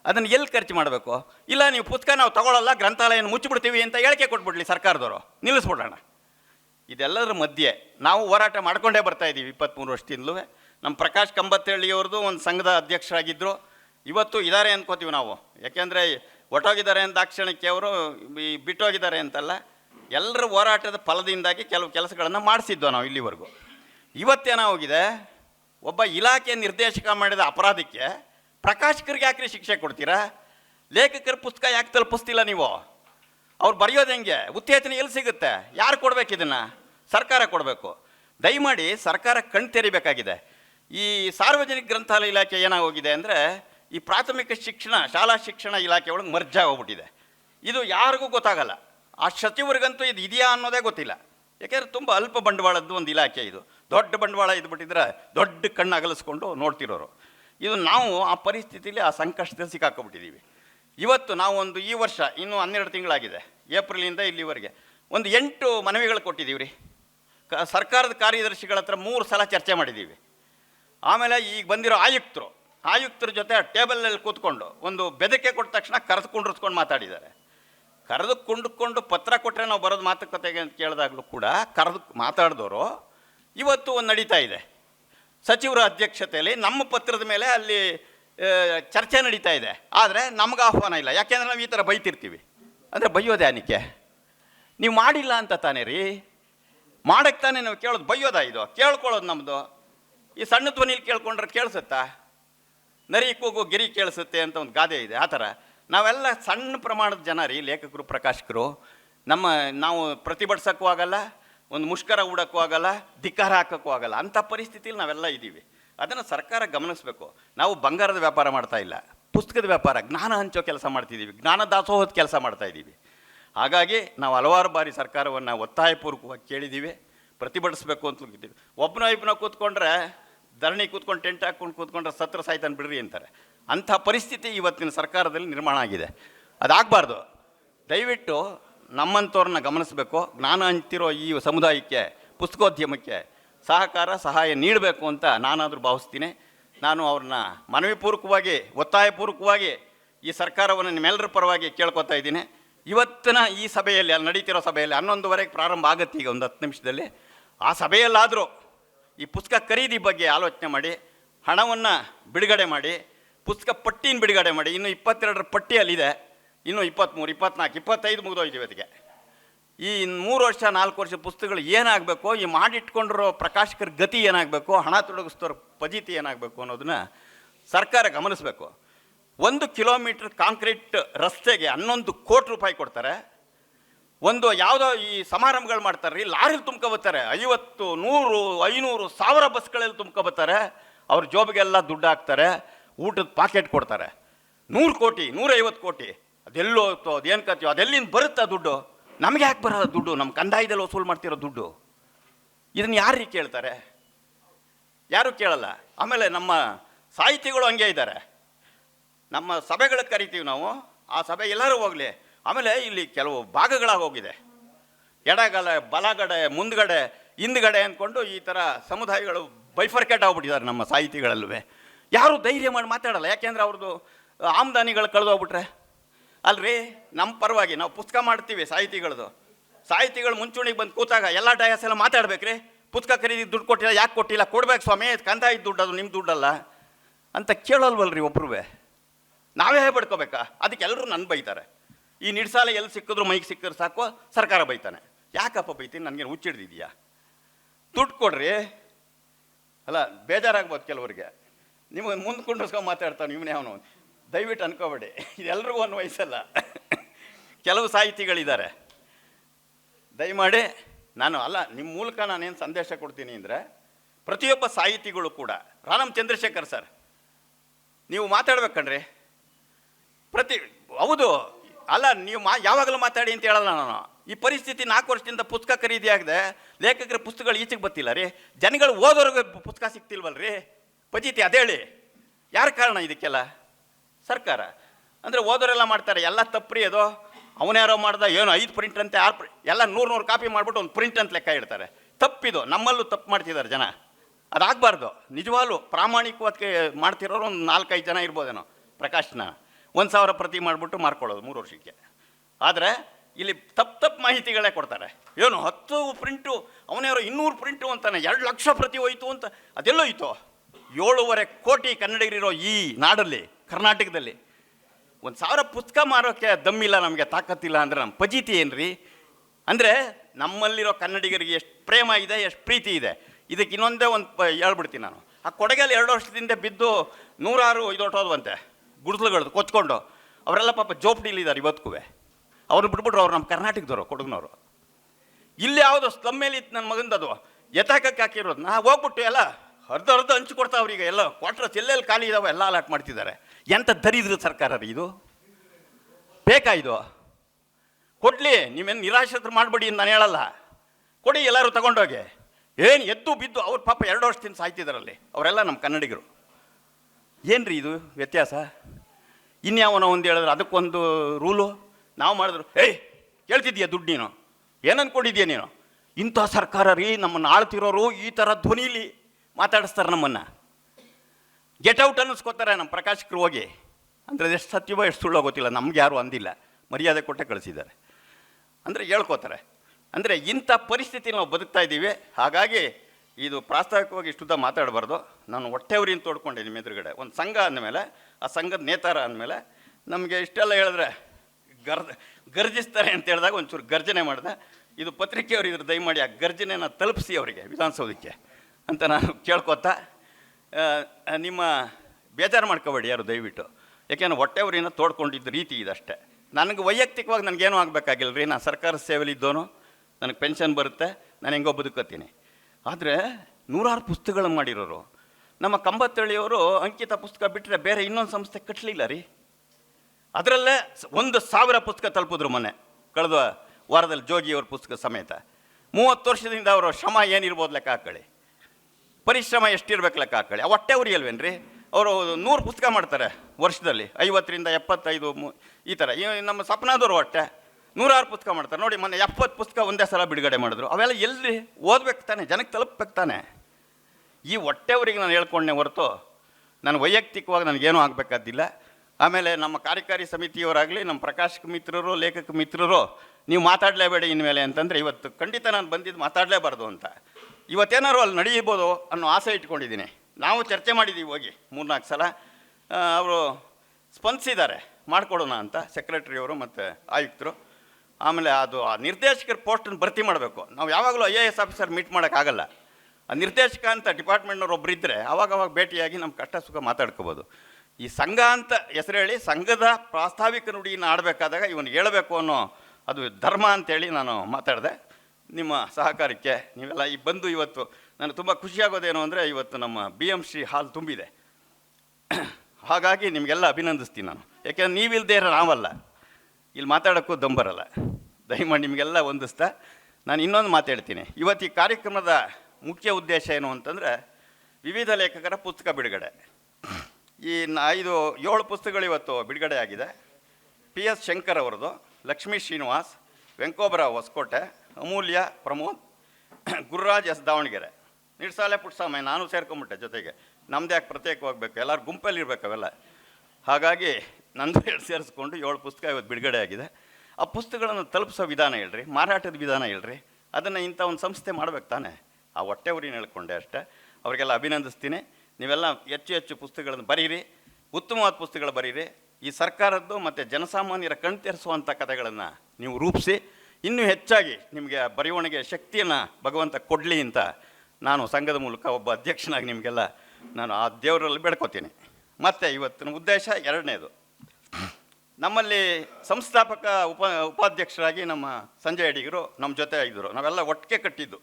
ಅದನ್ನು ಎಲ್ಲಿ ಖರ್ಚು ಮಾಡಬೇಕು? ಇಲ್ಲ ನೀವು ಪುಸ್ತಕ ನಾವು ತಗೊಳ್ಳಲ್ಲ ಗ್ರಂಥಾಲಯನ ಮುಚ್ಚಿಬಿಡ್ತೀವಿ ಅಂತ ಹೇಳಿಕೆ ಕೊಟ್ಬಿಡ್ಲಿ ಸರ್ಕಾರದವರು. ನಿಲ್ಲಿಸ್ಬಿಡೋಣ. ಇದೆಲ್ಲದರ ಮಧ್ಯೆ ನಾವು ಹೋರಾಟ ಮಾಡ್ಕೊಂಡೇ ಬರ್ತಾ ಇದ್ದೀವಿ ಇಪ್ಪತ್ತ್ಮೂರು ವರ್ಷದಿಂದಲೂ. ನಮ್ಮ ಪ್ರಕಾಶ್ ಕಂಬತ್ತಳ್ಳಿಯವ್ರದ್ದು ಒಂದು ಸಂಘದ ಅಧ್ಯಕ್ಷರಾಗಿದ್ದರು ಇವತ್ತು ಇದ್ದಾರೆ ಅಂದ್ಕೋತೀವಿ ನಾವು. ಯಾಕೆಂದರೆ ಒಟ್ಟೋಗಿದ್ದಾರೆ ಅಂತ ಅವರು, ಈ ಬಿಟ್ಟೋಗಿದ್ದಾರೆ ಅಂತಲ್ಲ, ಎಲ್ಲರ ಹೋರಾಟದ ಫಲದಿಂದಾಗಿ ಕೆಲವು ಕೆಲಸಗಳನ್ನು ಮಾಡಿಸಿದ್ದೋ ನಾವು ಇಲ್ಲಿವರೆಗೂ. ಇವತ್ತೇನಾಗೋಗಿದೆ ಒಬ್ಬ ಇಲಾಖೆ ನಿರ್ದೇಶಕ ಮಾಡಿದ ಅಪರಾಧಕ್ಕೆ ಪ್ರಕಾಶಕರಿಗೆ ಯಾಕ್ರಿ ಶಿಕ್ಷೆ ಕೊಡ್ತೀರಾ? ಲೇಖಕರ ಪುಸ್ತಕ ಯಾಕೆ ತಲುಪಿಸ್ತಿಲ್ಲ ನೀವು? ಅವ್ರು ಬರೆಯೋದು ಹೆಂಗೆ? ಉತ್ತೇಜನ ಎಲ್ಲಿ ಸಿಗುತ್ತೆ? ಯಾರು ಕೊಡಬೇಕು ಇದನ್ನು? ಸರ್ಕಾರ ಕೊಡಬೇಕು. ದಯಮಾಡಿ ಸರ್ಕಾರ ಕಣ್ ತೆರಿಬೇಕಾಗಿದೆ ಈ ಸಾರ್ವಜನಿಕ ಗ್ರಂಥಾಲಯ ಇಲಾಖೆ ಏನಾಗೋಗಿದೆ ಅಂದರೆ ಈ ಪ್ರಾಥಮಿಕ ಶಿಕ್ಷಣ, ಶಾಲಾ ಶಿಕ್ಷಣ ಇಲಾಖೆ ಒಳಗೆ ಮರ್ಜ್ ಹೋಗ್ಬಿಟ್ಟಿದೆ ಇದು ಯಾರಿಗೂ ಗೊತ್ತಾಗಲ್ಲ. ಆ ಸಚಿವರಿಗಂತೂ ಇದು ಇದೆಯಾ ಅನ್ನೋದೇ ಗೊತ್ತಿಲ್ಲ. ಯಾಕೆಂದ್ರೆ ತುಂಬ ಅಲ್ಪ ಬಂಡವಾಳದ್ದು ಒಂದು ಇಲಾಖೆ ಇದು. ದೊಡ್ಡ ಬಂಡವಾಳ ಇದ್ಬಿಟ್ಟಿದ್ರೆ ದೊಡ್ಡ ಕಣ್ಣು ಅಗಲಿಸ್ಕೊಂಡು ನೋಡ್ತಿರೋರು. ಇದು ನಾವು ಆ ಪರಿಸ್ಥಿತಿಯಲ್ಲಿ ಆ ಸಂಕಷ್ಟದಲ್ಲಿ ಸಿಕ್ಕಾಕೊಬಿಟ್ಟಿದ್ದೀವಿ ಇವತ್ತು ನಾವು ಒಂದು ಈ ವರ್ಷ, ಇನ್ನೂ ಹನ್ನೆರಡು ತಿಂಗಳಾಗಿದೆ. ಏಪ್ರಿಲಿಂದ ಇಲ್ಲಿವರೆಗೆ. ಒಂದು ಎಂಟು ಮನವಿಗಳು ಕೊಟ್ಟಿದ್ದೀವಿ ರೀ ಸರ್ಕಾರದ ಕಾರ್ಯದರ್ಶಿಗಳ ಹತ್ರ ಮೂರು ಸಲ ಚರ್ಚೆ ಮಾಡಿದ್ದೀವಿ. ಆಮೇಲೆ ಈಗ ಬಂದಿರೋ ಆಯುಕ್ತರು ಆಯುಕ್ತರ ಜೊತೆ ಆ ಟೇಬಲ್ನಲ್ಲಿ ಕೂತ್ಕೊಂಡು ಒಂದು ಬೆದಕೆ ಕೊಟ್ಟ ತಕ್ಷಣ ಕರೆದು ಕುಂಡ್ರಿಸ್ಕೊಂಡು ಮಾತಾಡಿದ್ದಾರೆ. ಕರೆದು ಕುಂಡ್ಕೊಂಡು ಪತ್ರ ಕೊಟ್ಟರೆ ನಾವು ಬರೋದು ಮಾತುಕತೆಗೆ ಅಂತ ಕೇಳಿದಾಗಲೂ ಕೂಡ ಕರೆದು ಮಾತಾಡಿದವರು ಇವತ್ತು ಒಂದು ನಡೀತಾ ಇದೆ. ಸಚಿವರ ಅಧ್ಯಕ್ಷತೆಯಲ್ಲಿ ನಮ್ಮ ಪತ್ರದ ಮೇಲೆ ಅಲ್ಲಿ ಚರ್ಚೆ ನಡೀತಾ ಇದೆ. ಆದರೆ ನಮ್ಗೆ ಆಹ್ವಾನ ಇಲ್ಲ. ಯಾಕೆಂದ್ರೆ ನಾವು ಈ ಥರ ಬೈತಿರ್ತೀವಿ. ಅಂದರೆ ಬೈಯೋದೆ ಅನಿಕೆ. ನೀವು ಮಾಡಿಲ್ಲ ಅಂತ ತಾನೇ ರೀ. ಮಾಡಕ್ಕೆ ತಾನೇ ನಾವು ಕೇಳೋದು, ಬೈಯೋದಾ ಇದು? ಕೇಳ್ಕೊಳ್ಳೋದು ನಮ್ಮದು ಈ ಸಣ್ಣ ಧ್ವನಿಲಿ ಕೇಳ್ಕೊಂಡ್ರೆ ಕೇಳಿಸುತ್ತಾ? ನರಿ ಕೂಗು ಗಿರಿ ಕೇಳಿಸುತ್ತೆ ಅಂತ ಒಂದು ಗಾದೆ ಇದೆ. ಆ ಥರ ನಾವೆಲ್ಲ ಸಣ್ಣ ಪ್ರಮಾಣದ ಜನ ರೀ, ಲೇಖಕರು, ಪ್ರಕಾಶಕರು. ನಮ್ಮ ನಾವು ಪ್ರತಿಭಟಿಸೋಕ್ಕೂ ಆಗಲ್ಲ, ಒಂದು ಮುಷ್ಕರ ಹೂಡೋಕ್ಕೂ ಆಗಲ್ಲ, ಧಿಕ್ಕಾರ ಹಾಕೋಕ್ಕೂ ಆಗಲ್ಲ. ಅಂಥ ಪರಿಸ್ಥಿತಿಲಿ ನಾವೆಲ್ಲ ಇದ್ದೀವಿ. ಅದನ್ನು ಸರ್ಕಾರ ಗಮನಿಸಬೇಕು. ನಾವು ಬಂಗಾರದ ವ್ಯಾಪಾರ ಮಾಡ್ತಾ ಇಲ್ಲ. ಪುಸ್ತಕದ ವ್ಯಾಪಾರ, ಜ್ಞಾನ ಹಂಚೋ ಕೆಲಸ ಮಾಡ್ತಿದ್ದೀವಿ. ಜ್ಞಾನ ದಾಸೋಹದ ಕೆಲಸ ಮಾಡ್ತಾ ಇದ್ದೀವಿ. ಹಾಗಾಗಿ ನಾವು ಹಲವಾರು ಬಾರಿ ಸರ್ಕಾರವನ್ನು ಒತ್ತಾಯಪೂರ್ವಕವಾಗಿ ಕೇಳಿದ್ದೀವಿ. ಪ್ರತಿಭಟಿಸಬೇಕು ಅಂತ ಒಬ್ಬನ ಇಬ್ಬನ ಕೂತ್ಕೊಂಡ್ರೆ ಧರಣಿ ಕೂತ್ಕೊಂಡು ಟೆಂಟ್ ಹಾಕ್ಕೊಂಡು ಕೂತ್ಕೊಂಡ್ರೆ ಸತ್ರ ಸಾಯ್ತಾನೆ ಬಿಡ್ರಿ ಅಂತಾರೆ. ಅಂಥ ಪರಿಸ್ಥಿತಿ ಇವತ್ತಿನ ಸರ್ಕಾರದಲ್ಲಿ ನಿರ್ಮಾಣ ಆಗಿದೆ. ಅದಾಗಬಾರ್ದು. ದಯವಿಟ್ಟು ನಮ್ಮಂಥವ್ರನ್ನ ಗಮನಿಸಬೇಕು. ಜ್ಞಾನ ಅಂತಿರೋ ಈ ಸಮುದಾಯಕ್ಕೆ, ಪುಸ್ತಕೋದ್ಯಮಕ್ಕೆ ಸಹಕಾರ, ಸಹಾಯ ನೀಡಬೇಕು ಅಂತ ನಾನಾದರೂ ಭಾವಿಸ್ತೀನಿ. ನಾನು ಅವ್ರನ್ನ ಮನವಿಪೂರ್ವಕವಾಗಿ, ಒತ್ತಾಯಪೂರ್ವಕವಾಗಿ ಈ ಸರ್ಕಾರವನ್ನು ನಿಮ್ಮೆಲ್ಲರ ಪರವಾಗಿ ಕೇಳ್ಕೊತಾ ಇದ್ದೀನಿ. ಇವತ್ತಿನ ಈ ಸಭೆಯಲ್ಲಿ, ಅಲ್ಲಿ ನಡೀತಿರೋ ಸಭೆಯಲ್ಲಿ ಹನ್ನೊಂದುವರೆಗೆ ಪ್ರಾರಂಭ ಆಗುತ್ತೆ ಈಗ ಒಂದು ಹತ್ತು ನಿಮಿಷದಲ್ಲಿ. ಆ ಸಭೆಯಲ್ಲಾದರೂ ಈ ಪುಸ್ತಕ ಖರೀದಿ ಬಗ್ಗೆ ಆಲೋಚನೆ ಮಾಡಿ, ಹಣವನ್ನು ಬಿಡುಗಡೆ ಮಾಡಿ, ಪುಸ್ತಕ ಪಟ್ಟಿನ ಬಿಡುಗಡೆ ಮಾಡಿ, ಇನ್ನು ಇಪ್ಪತ್ತೆರಡರ ಪಟ್ಟಿಯಲ್ಲಿದೆ, ಇನ್ನೂ ಇಪ್ಪತ್ತ್ಮೂರು ಇಪ್ಪತ್ನಾಲ್ಕು, ಇಪ್ಪತ್ತೈದು ಮುಗಿದೋಯ್ತು ಇವತ್ತಿಗೆ. ಈ ಮೂರು ವರ್ಷ, ನಾಲ್ಕು ವರ್ಷ ಪುಸ್ತಕಗಳು ಏನಾಗಬೇಕು, ಈ ಮಾಡಿಟ್ಕೊಂಡಿರೋ ಪ್ರಕಾಶಕರ ಗತಿ ಏನಾಗಬೇಕು, ಹಣ ತೊಡಗಿಸ್ತೋರ ಪಜಿತಿ ಏನಾಗಬೇಕು ಅನ್ನೋದನ್ನ ಸರ್ಕಾರ ಗಮನಿಸಬೇಕು. ಒಂದು ಕಿಲೋಮೀಟ್ರ್ ಕಾಂಕ್ರೀಟ್ ರಸ್ತೆಗೆ ಹನ್ನೊಂದು ಕೋಟಿ ರೂಪಾಯಿ ಕೊಡ್ತಾರೆ. ಒಂದು ಯಾವುದೋ ಈ ಸಮಾರಂಭಗಳು ಮಾಡ್ತಾರೆ ರೀ, ಲಾರಿಲಿ ತುಂಬ್ಕೊಬತ್ತಾರೆ ಐವತ್ತು ನೂರು, ಐನೂರು ಸಾವಿರ ಬಸ್ಗಳಲ್ಲಿ ತುಂಬ್ಕೊಬತ್ತಾರೆ ಅವ್ರ ಜೋಬಿಗೆಲ್ಲ ದುಡ್ಡು ಹಾಕ್ತಾರೆ, ಊಟದ ಪಾಕೆಟ್ ಕೊಡ್ತಾರೆ. ನೂರು ಕೋಟಿ, ನೂರೈವತ್ತು ಕೋಟಿ. ಅದೆಲ್ಲೋ ಹೋಗ್ತೋ ಅದೇನು ಕತ್ತೀವೋ ಅದೆಲ್ಲಿಂದ ಬರುತ್ತಾ ದುಡ್ಡು? ನಮಗೆ ಯಾಕೆ ಬರೋದು ದುಡ್ಡು? ನಮ್ಮ ಕಂದಾಯದಲ್ಲಿ ವಸೂಲು ಮಾಡ್ತಿರೋ ದುಡ್ಡು. ಇದನ್ನು ಯಾರು ಕೇಳ್ತಾರೆ? ಯಾರು ಕೇಳಲ್ಲ? ಆಮೇಲೆ ನಮ್ಮ ಸಾಹಿತಿಗಳು ಹಂಗೆ ಇದ್ದಾರೆ. ನಮ್ಮ ಸಭೆಗಳಿಗೆ ಕರಿತೀವಿ ನಾವು. ಆ ಸಭೆ ಎಲ್ಲರೂ ಹೋಗಲಿ. ಆಮೇಲೆ ಇಲ್ಲಿ ಕೆಲವು ಭಾಗಗಳಾಗಿ ಹೋಗಿದೆ. ಎಡಗಡೆ, ಬಲಗಡೆ, ಮುಂದ್ಗಡೆ, ಹಿಂದ್ಗಡೆ ಅಂದ್ಕೊಂಡು ಈ ಥರ ಸಮುದಾಯಗಳು ಬೈಫರ್ಕೇಟ್ ಆಗ್ಬಿಟ್ಟಿದ್ದಾರೆ ನಮ್ಮ ಸಾಹಿತಿಗಳಲ್ಲೂ ಯಾರು ಧೈರ್ಯ ಮಾಡಿ ಮಾತಾಡಲ್ಲ. ಯಾಕೆಂದ್ರೆ ಅವ್ರದ್ದು ಆಮ್ದಾನಿಗಳು ಕಳೆದೋಗ್ಬಿಟ್ರೆ. ಅಲ್ರಿ? ನಮ್ಮ ಪರವಾಗಿ ನಾವು ಪುಸ್ತಕ ಮಾಡ್ತೀವಿ ಸಾಹಿತಿಗಳದು. ಸಾಹಿತಿಗಳು ಮುಂಚೂಣಿಗೆ ಬಂದು ಕೂತಾಗ ಎಲ್ಲ ಡಯಾಸ್ ಎಲ್ಲ ಮಾತಾಡ್ಬೇಕ್ರಿ? ಪುಸ್ತಕ ಖರೀದಿ ದುಡ್ಡು ಕೊಟ್ಟಿಲ್ಲ, ಯಾಕೆ ಕೊಟ್ಟಿಲ್ಲ? ಕೊಡ್ಬೇಕು ಸ್ವಾಮಿ ಕಂದಾಯ ದುಡ್ಡು, ಅದು ನಿಮ್ಮ ದುಡ್ಡಲ್ಲ. ಅಂತ ಕೇಳಲ್ವಲ್ರಿ ಒಬ್ರುವೆ. ನಾವೇ ಬಡ್ಕೋಬೇಕಾ ಅದಕ್ಕೆ ಎಲ್ಲರೂ ನನ್ನ ಬೈತಾರೆ. ಈ ನಿಡ್ಸಾಲ ಎಲ್ಲಿ ಸಿಕ್ಕಿದ್ರು ಮೈಗೆ ಸಿಕ್ಕಿದ್ರೆ ಸಾಕು, ಸರ್ಕಾರ ಬೈತಾನೆ. ಯಾಕಪ್ಪ ಬೈತೀನಿ? ನನಗೆ ಹುಚ್ಚಿಡ್ದಿದೆಯಾ ದುಡ್ಡು ಕೊಡ್ರಿ. ಅಲ್ಲ, ಬೇಜಾರಾಗ್ಬೋದು ಕೆಲವರಿಗೆ. ನಿಮಗೆ ಮುಂದೆ ಕುಂಡ್ರಿಸ್ಕೊಂಡು ಮಾತಾಡ್ತಾನೆ ಇವನೇ ಅವನು. ದಯವಿಟ್ಟು ಅನ್ಕೋಬೇಡಿ. ಇದೆಲ್ಲರಿಗೂ ಒಂದು ವಯಸ್ಸಲ್ಲ. ಕೆಲವು ಸಾಹಿತಿಗಳಿದ್ದಾರೆ. ದಯಮಾಡಿ, ನಾನು ಅಲ್ಲ ನಿಮ್ಮ ಮೂಲಕ ನಾನೇನು ಸಂದೇಶ ಕೊಡ್ತೀನಿ ಅಂದರೆ, ಪ್ರತಿಯೊಬ್ಬ ಸಾಹಿತಿಗಳು ಕೂಡ ರಾಮ್ ಚಂದ್ರಶೇಖರ್ ಸರ್, ನೀವು ಮಾತಾಡ್ಬೇಕಣ್ರಿ ಪ್ರತಿ, ಹೌದು ಅಲ್ಲ, ನೀವು ಮಾ ಯಾವಾಗಲೂ ಮಾತಾಡಿ ಅಂತ ಹೇಳಲ್ಲ ನಾನು. ಈ ಪರಿಸ್ಥಿತಿ ನಾಲ್ಕು ವರ್ಷದಿಂದ ಪುಸ್ತಕ ಖರೀದಿ ಆಗದೆ, ಲೇಖಕರ ಪುಸ್ತಕಗಳು ಈಚೆಗೆ ಬತ್ತಿಲ್ಲ ರೀ. ಜನಗಳು ಓದೋರ್ಗೆ ಪುಸ್ತಕ ಸಿಗ್ತಿಲ್ವಲ್ರಿ ಪಜೀತಿ ಅದೇಳಿ ಯಾರ ಕಾರಣ ಇದಕ್ಕೆಲ್ಲ? ಸರ್ಕಾರ. ಅಂದರೆ ಓದೋರೆಲ್ಲ ಮಾಡ್ತಾರೆ, ಎಲ್ಲ ತಪ್ಪ್ರಿ ಅದು. ಅವನ್ಯಾರೋ ಮಾಡ್ದ, ಏನು ಐದು ಪ್ರಿಂಟ್ ಅಂತೆ, ಆರು ಎಲ್ಲ ನೂರು ನೂರು ಕಾಪಿ ಮಾಡಿಬಿಟ್ಟು ಒಂದು ಪ್ರಿಂಟ್ ಅಂತ ಲೆಕ್ಕ ಇಡ್ತಾರೆ. ತಪ್ಪಿದು, ನಮ್ಮಲ್ಲೂ ತಪ್ಪು ಮಾಡ್ತಿದ್ದಾರೆ ಜನ. ಅದಾಗಬಾರ್ದು. ನಿಜವಾಗ್ಲೂ ಪ್ರಾಮಾಣಿಕವಾಗಿ ಮಾಡ್ತಿರೋರು ಒಂದು ನಾಲ್ಕೈದು ಜನ ಇರ್ಬೋದೇನೋ, ಪ್ರಕಾಶ್ನ. ಒಂದು ಸಾವಿರ ಪ್ರತಿ ಮಾಡಿಬಿಟ್ಟು ಮಾರ್ಕೊಳ್ಳೋದು ಮೂರು ವರ್ಷಕ್ಕೆ. ಆದರೆ ಇಲ್ಲಿ ತಪ್ಪು ತಪ್ಪು ಮಾಹಿತಿಗಳೇ ಕೊಡ್ತಾರೆ. ಏನು ಹತ್ತು ಪ್ರಿಂಟು ಅವನ್ಯಾರೋ ಇನ್ನೂರು ಪ್ರಿಂಟು ಅಂತಾನೆ, ಎರಡು ಲಕ್ಷ ಪ್ರತಿ ಹೋಯ್ತು ಅಂತ ಅದೆಲ್ಲೋಯ್ತು ಏಳೂವರೆ ಕೋಟಿ ಕನ್ನಡಿಗರಿರೋ ಈ ನಾಡಲ್ಲಿ, ಕರ್ನಾಟಕದಲ್ಲಿ ಒಂದು ಸಾವಿರ ಪುಸ್ತಕ ಮಾರೋಕ್ಕೆ ದಮ್ಮಿಲ್ಲ, ನಮಗೆ ತಾಕತ್ತಿಲ್ಲ ಅಂದರೆ ನಮ್ಮ ಪಜೀತಿ ಏನು ರೀ ಅಂದರೆ ನಮ್ಮಲ್ಲಿರೋ ಕನ್ನಡಿಗರಿಗೆ ಎಷ್ಟು ಪ್ರೇಮ ಇದೆ, ಎಷ್ಟು ಪ್ರೀತಿ ಇದೆ? ಇದಕ್ಕೆ ಇನ್ನೊಂದೇ ಒಂದು ಹೇಳ್ಬಿಡ್ತೀನಿ ನಾನು. ಆ ಕೊಡಗಲ್ಲಿ ಎರಡು ವರ್ಷದಿಂದ ಬಿದ್ದು ನೂರಾರು ಇದೊಟ್ಟೋದ್ವಂತೆ ಗುಡಿಸ್ಲುಗಳು ಕೊಚ್ಕೊಂಡು. ಅವರೆಲ್ಲ ಪಾಪ ಜೋಪಡಿಲಿದ್ದಾರೆ ಇವತ್ತಿಗೂ. ಅವ್ರನ್ನ ಬಿಟ್ಬಿಟ್ರು ಅವ್ರು ನಮ್ಮ ಕರ್ನಾಟಕದವರು, ಕೊಡಗಿನವರು. ಇಲ್ಲಿ ಯಾವುದೋ ಸ್ಲಮ್ ಮೇಲೆ ಇತ್ತು ನನ್ನ ಮಗಂದದು, ಎತ್ತಾಕಕ್ಕೆ ಹಾಕಿರೋದು. ನಾ ಹೋಗ್ಬಿಟ್ಟು ಎಲ್ಲ ಅರ್ಧ ಅರ್ಧ ಹಂಚಿ ಕೊಡ್ತಾವ್ರಿ ಈಗ ಎಲ್ಲ ಕ್ವಾರ್ಟರ್ಸ್ ಎಲ್ಲೆಲ್ಲಿ ಖಾಲಿ ಇದಾವೆ ಎಲ್ಲ ಅಲಾಟ್ ಮಾಡ್ತಿದ್ದಾರೆ. ಎಂಥ ದರಿದ್ರ ಸರ್ಕಾರ ರೀ ಇದು? ಬೇಕಾ ಇದು? ಕೊಡಲಿ, ನೀವೇನು ಮಾಡಬೇಡಿ ಅಂತ ನಾನು ಹೇಳಲ್ಲ. ಕೊಡಿ, ಎಲ್ಲರೂ ತಗೊಂಡೋಗಿ. ಏನು ಎದ್ದು ಬಿದ್ದು ಅವ್ರ ಪಾಪ ಎರಡು ವರ್ಷದಿಂದ ಸಾಯ್ತಿದ್ದಾರಲ್ಲಿ ಅವರೆಲ್ಲ ನಮ್ಮ ಕನ್ನಡಿಗರು. ಏನ್ರಿ ಇದು ವ್ಯತ್ಯಾಸ? ಇನ್ಯಾವನೋ ಒಂದು ಹೇಳಿದ್ರೆ, ಅದಕ್ಕೊಂದು ರೂಲು. ನಾವು ಮಾಡಿದ್ರು, ಏಯ್, ಕೇಳ್ತಿದ್ದೀಯ ದುಡ್ಡು ನೀನು? ಏನು ಅನ್ಕೊಂಡಿದ್ಯಾ ನೀನು? ಇಂಥ ಸರ್ಕಾರ ರೀ, ನಮ್ಮನ್ನು ಆಳ್ತಿರೋರು ಈ ಥರ ಧ್ವನಿಲಿ ಮಾತಾಡಿಸ್ತಾರೆ ನಮ್ಮನ್ನು. ಗೆಟ್ ಔಟ್ ಅನ್ನಿಸ್ಕೋತಾರೆ ನಮ್ಮ ಪ್ರಕಾಶಕರು ಹೋಗಿ. ಅಂದರೆ ಎಷ್ಟು ಸತ್ಯವೋ ಎಷ್ಟು ಸುಳ್ಳೋ ಗೊತ್ತಿಲ್ಲ, ನಮ್ಗೆ ಯಾರು ಅಂದಿಲ್ಲ. ಮರ್ಯಾದೆ ಕೊಟ್ಟೆ ಕಳಿಸಿದ್ದಾರೆ. ಅಂದರೆ ಹೇಳ್ಕೋತಾರೆ. ಅಂದರೆ ಇಂಥ ಪರಿಸ್ಥಿತಿ ನಾವು ಬದುಕ್ತಾ ಇದ್ದೀವಿ. ಹಾಗಾಗಿ ಇದು ಪ್ರಾಸ್ತಾವಿಕವಾಗಿ ಇಷ್ಟುದ್ದ ಮಾತಾಡಬಾರ್ದು. ನಾನು ಹೊಟ್ಟೆವ್ರಿಂದ ತೋಡ್ಕೊಂಡೆ ನಿಮ್ಮ ಎದುರುಗಡೆ. ಒಂದು ಸಂಘ ಅಂದಮೇಲೆ ಆ ಸಂಘದ ನೇತಾರ ಅಂದಮೇಲೆ ನಮಗೆ ಇಷ್ಟೆಲ್ಲ ಹೇಳಿದ್ರೆ ಗರ್, ಗರ್ಜಿಸ್ತಾರೆ ಅಂತ ಹೇಳಿದಾಗ ಒಂಚೂರು ಗರ್ಜನೆ ಮಾಡಿದೆ. ಇದು ಪತ್ರಿಕೆಯವರು ಇದ್ರ ದಯಮಾಡಿ ಆ ಗರ್ಜನೆನ ತಲುಪಿಸಿ ಅವರಿಗೆ ವಿಧಾನಸೌಧಕ್ಕೆ ಅಂತ ನಾನು ಕೇಳ್ಕೊತಾ ನಿಮ್ಮ ಬೇಜಾರು ಮಾಡ್ಕೋಬೇಡಿ ಯಾರು ದಯವಿಟ್ಟು. ಯಾಕೆಂದ್ರೆ ಹೊಟ್ಟೆವರಿನ ತೋಡ್ಕೊಂಡಿದ್ದ ರೀತಿ ಇದಷ್ಟೇ. ನನಗೆ ವೈಯಕ್ತಿಕವಾಗಿ ನನಗೇನು ಆಗಬೇಕಾಗಿಲ್ಲ ರೀ. ನಾನು ಸರ್ಕಾರ ಸೇವೆಲಿದ್ದೋನು ನನಗೆ ಪೆನ್ಷನ್ ಬರುತ್ತೆ, ನಾನು ಹೆಂಗೋ ಬದುಕತ್ತೀನಿ. ಆದರೆ ನೂರಾರು ಪುಸ್ತಕಗಳನ್ನು ಮಾಡಿರೋರು. ನಮ್ಮ ಕಂಬತ್ತಳ್ಳಿಯವರು ಅಂಕಿತ ಪುಸ್ತಕ ಬಿಟ್ಟರೆ ಬೇರೆ ಇನ್ನೊಂದು ಸಂಸ್ಥೆ ಕಟ್ಟಲಿಲ್ಲ ರೀ. ಅದರಲ್ಲೇ ಒಂದು ಸಾವಿರ ಪುಸ್ತಕ ತಲುಪಿದ್ರು ಮೊನ್ನೆ, ಕಳೆದ ವಾರದಲ್ಲಿ ಜೋಗಿಯವ್ರ ಪುಸ್ತಕ ಸಮೇತ. ಮೂವತ್ತು ವರ್ಷದಿಂದ ಅವರು ಶ್ರಮ ಏನಿರ್ಬೋದು ಲೆಕ್ಕ ಹಾಕೊಳ್ಳಿ ಪರಿಶ್ರಮ ಎಷ್ಟಿರ್ಬೇಕು ಲೆಕ್ಕ ಹಾಕೊಳ್ಳಿ ಆ ಹೊಟ್ಟೆ ಉರಿ ಅಲ್ವೇನ್ರಿ ಅವರು ನೂರು ಪುಸ್ತಕ ಮಾಡ್ತಾರೆ ವರ್ಷದಲ್ಲಿ, ಐವತ್ತರಿಂದ ಎಪ್ಪತ್ತೈದು ಈ ಥರ. ನಮ್ಮ ಸಪ್ನಾದವ್ರ ಹೊಟ್ಟೆ ನೂರಾರು ಪುಸ್ತಕ ಮಾಡ್ತಾರೆ. ನೋಡಿ ಮೊನ್ನೆ ಎಪ್ಪತ್ತು ಪುಸ್ತಕ ಒಂದೇ ಸಲ ಬಿಡುಗಡೆ ಮಾಡಿದ್ರು. ಅವೆಲ್ಲ ಎಲ್ಲಿ ಓದ್ಬೇಕು ತಾನೆ? ಜನಕ್ಕೆ ತಲುಪಬೇಕು ತಾನೆ? ಈ ಹೊಟ್ಟೆವರಿಗೆ ನಾನು ಹೇಳ್ಕೊಂಡೆ ಹೊರತು ನಾನು ವೈಯಕ್ತಿಕವಾಗಿ ನನಗೇನೂ ಆಗಬೇಕಾದಿಲ್ಲ. ಆಮೇಲೆ ನಮ್ಮ ಕಾರ್ಯಕಾರಿ ಸಮಿತಿಯವರಾಗಲಿ, ನಮ್ಮ ಪ್ರಕಾಶಕ ಮಿತ್ರರು, ಲೇಖಕ ಮಿತ್ರರು, ನೀವು ಮಾತಾಡಲೇಬೇಡಿ ಇನ್ಮೇಲೆ ಅಂತಂದರೆ ಇವತ್ತು ಖಂಡಿತ ನಾನು ಬಂದಿದ್ದು ಮಾತಾಡಲೇಬಾರ್ದು ಅಂತ. ಇವತ್ತೇನಾದ್ರು ಅಲ್ಲಿ ನಡೆಯಬೋದು ಅನ್ನೋ ಆಸೆ ಇಟ್ಕೊಂಡಿದ್ದೀನಿ. ನಾವು ಚರ್ಚೆ ಮಾಡಿದ್ದೀವಿ ಹೋಗಿ ಮೂರ್ನಾಲ್ಕು ಸಲ. ಅವರು ಸ್ಪಂದಿಸಿದ್ದಾರೆ. ಮಾಡಿಕೊಡೋಣ ಅಂತ ಸೆಕ್ರೆಟರಿಯವರು ಮತ್ತು ಆಯುಕ್ತರು. ಆಮೇಲೆ ಅದು ಆ ನಿರ್ದೇಶಕರ ಪೋಸ್ಟನ್ನು ಭರ್ತಿ ಮಾಡಬೇಕು. ನಾವು ಯಾವಾಗಲೂ I A S officer meet ಮಾಡೋಕ್ಕಾಗಲ್ಲ. ಆ ನಿರ್ದೇಶಕ ಅಂತ ಡಿಪಾರ್ಟ್ಮೆಂಟ್ನವ್ರು ಒಬ್ಬರು ಇದ್ದರೆ ಅವಾಗ ಅವಾಗ ಭೇಟಿಯಾಗಿ ನಮ್ಮ ಕಷ್ಟ ಸುಖ ಮಾತಾಡ್ಕೋಬೋದು. ಈ ಸಂಘ ಅಂತ ಹೆಸರು ಹೇಳಿ ಸಂಘದ ಪ್ರಾಸ್ತಾವಿಕ ನುಡಿಯನ್ನು ಆಡಬೇಕಾದಾಗ ಇವನು ಹೇಳಬೇಕು ಅನ್ನೋ ಅದು ಧರ್ಮ ಅಂತೇಳಿ ನಾನು ಮಾತಾಡಿದೆ. ನಿಮ್ಮ ಸಹಕಾರಕ್ಕೆ ನೀವೆಲ್ಲ ಈ ಬಂದು ಇವತ್ತು ನನಗೆ ತುಂಬ ಖುಷಿಯಾಗೋದೇನು ಅಂದರೆ ಇವತ್ತು ನಮ್ಮ ಬಿ ಎಂ ಶ್ರೀ ಹಾಲ್ ತುಂಬಿದೆ. ಹಾಗಾಗಿ ನಿಮಗೆಲ್ಲ ಅಭಿನಂದಿಸ್ತೀನಿ ನಾನು. ಯಾಕೆಂದ್ರೆ ನೀವಿಲ್ಲದೆ ಇರೋ ನಾವಲ್ಲ. ಇಲ್ಲಿ ಮಾತಾಡೋಕ್ಕೂ ಬರಲ್ಲ. ದಯಮಾಡಿ ನಿಮಗೆಲ್ಲ ಹೊಂದಿಸ್ತಾ ನಾನು ಇನ್ನೊಂದು ಮಾತಾಡ್ತೀನಿ. ಇವತ್ತು ಈ ಕಾರ್ಯಕ್ರಮದ ಮುಖ್ಯ ಉದ್ದೇಶ ಏನು ಅಂತಂದರೆ ವಿವಿಧ ಲೇಖಕರ ಪುಸ್ತಕ ಬಿಡುಗಡೆ. ಈ ಐದು, ಏಳು ಪುಸ್ತಕಗಳು ಇವತ್ತು ಬಿಡುಗಡೆ ಆಗಿದೆ. ಪಿ ಎಸ್ ಶಂಕರ್ ಅವರದು ಲಕ್ಷ್ಮೀ ಶ್ರೀನಿವಾಸ್ ವೆಂಕೋಬರಾವ್ ಹೊಸಕೋಟೆ, ಅಮೂಲ್ಯ ಪ್ರಮೋದ್, ಗುರುರಾಜ್ ಎಸ್ ದಾವಣಗೆರೆ. ನಿಡ್ಸಾಲೆ ಪುಟ್ಸಾಮಯ್ಯ ನಾನು ಸೇರ್ಕೊಂಬಿಟ್ಟೆ ಜೊತೆಗೆ. ನಮ್ದು ಯಾಕೆ ಪ್ರತ್ಯೇಕವಾಗಬೇಕು ಎಲ್ಲರೂ ಗುಂಪಲ್ಲಿ ಇರಬೇಕು ಅವೆಲ್ಲ. ಹಾಗಾಗಿ ನಂದು *laughs* ಸೇರಿಸ್ಕೊಂಡು ಏಳು ಪುಸ್ತಕ ಇವತ್ತು ಬಿಡುಗಡೆ ಆಗಿದೆ. ಆ ಪುಸ್ತಕಗಳನ್ನು ತಲುಪಿಸೋ ವಿಧಾನ ಹೇಳ್ರಿ, ಮಾರಾಟದ ವಿಧಾನ ಹೇಳ್ರಿ. ಅದನ್ನು ಇಂಥ ಒಂದು ಸಂಸ್ಥೆ ಮಾಡ್ಬೇಕು ತಾನೆ. ಆ ಹೊಟ್ಟೆ ಉರಿನ ಹೇಳ್ಕೊಂಡೆ ಅಷ್ಟೇ. ಅವರಿಗೆಲ್ಲ ಅಭಿನಂದಿಸ್ತೀನಿ. ನೀವೆಲ್ಲ ಹೆಚ್ಚು ಹೆಚ್ಚು ಪುಸ್ತಕಗಳನ್ನು ಬರೀರಿ. ಉತ್ತಮವಾದ ಪುಸ್ತಕಗಳು ಬರೀರಿ. ಈ ಸರ್ಕಾರದ್ದು ಮತ್ತು ಜನಸಾಮಾನ್ಯರ ಕಣ್ ತೆರೆಸುವಂಥ ಕಥೆಗಳನ್ನು ನೀವು ರೂಪಿಸಿ. ಇನ್ನೂ ಹೆಚ್ಚಾಗಿ ನಿಮಗೆ ಬರೆವಣಿಗೆ ಶಕ್ತಿಯನ್ನು ಭಗವಂತ ಕೊಡಲಿ ಅಂತ ನಾನು ಸಂಘದ ಮೂಲಕ ಒಬ್ಬ ಅಧ್ಯಕ್ಷನಾಗಿ ನಿಮಗೆಲ್ಲ ನಾನು ಆ ದೇವರಲ್ಲಿ ಬೇಡ್ಕೋತೀನಿ. ಮತ್ತು ಇವತ್ತಿನ ಉದ್ದೇಶ ಎರಡನೇದು. ನಮ್ಮಲ್ಲಿ ಸಂಸ್ಥಾಪಕ ಉಪ, ಉಪಾಧ್ಯಕ್ಷರಾಗಿ ನಮ್ಮ ಸಂಜಯ್ ಅಡಿಗರು ನಮ್ಮ ಜೊತೆ ಇದ್ದರು. ನಾವೆಲ್ಲ ಒಟ್ಟಿಗೆ ಕಟ್ಟಿದ್ದು.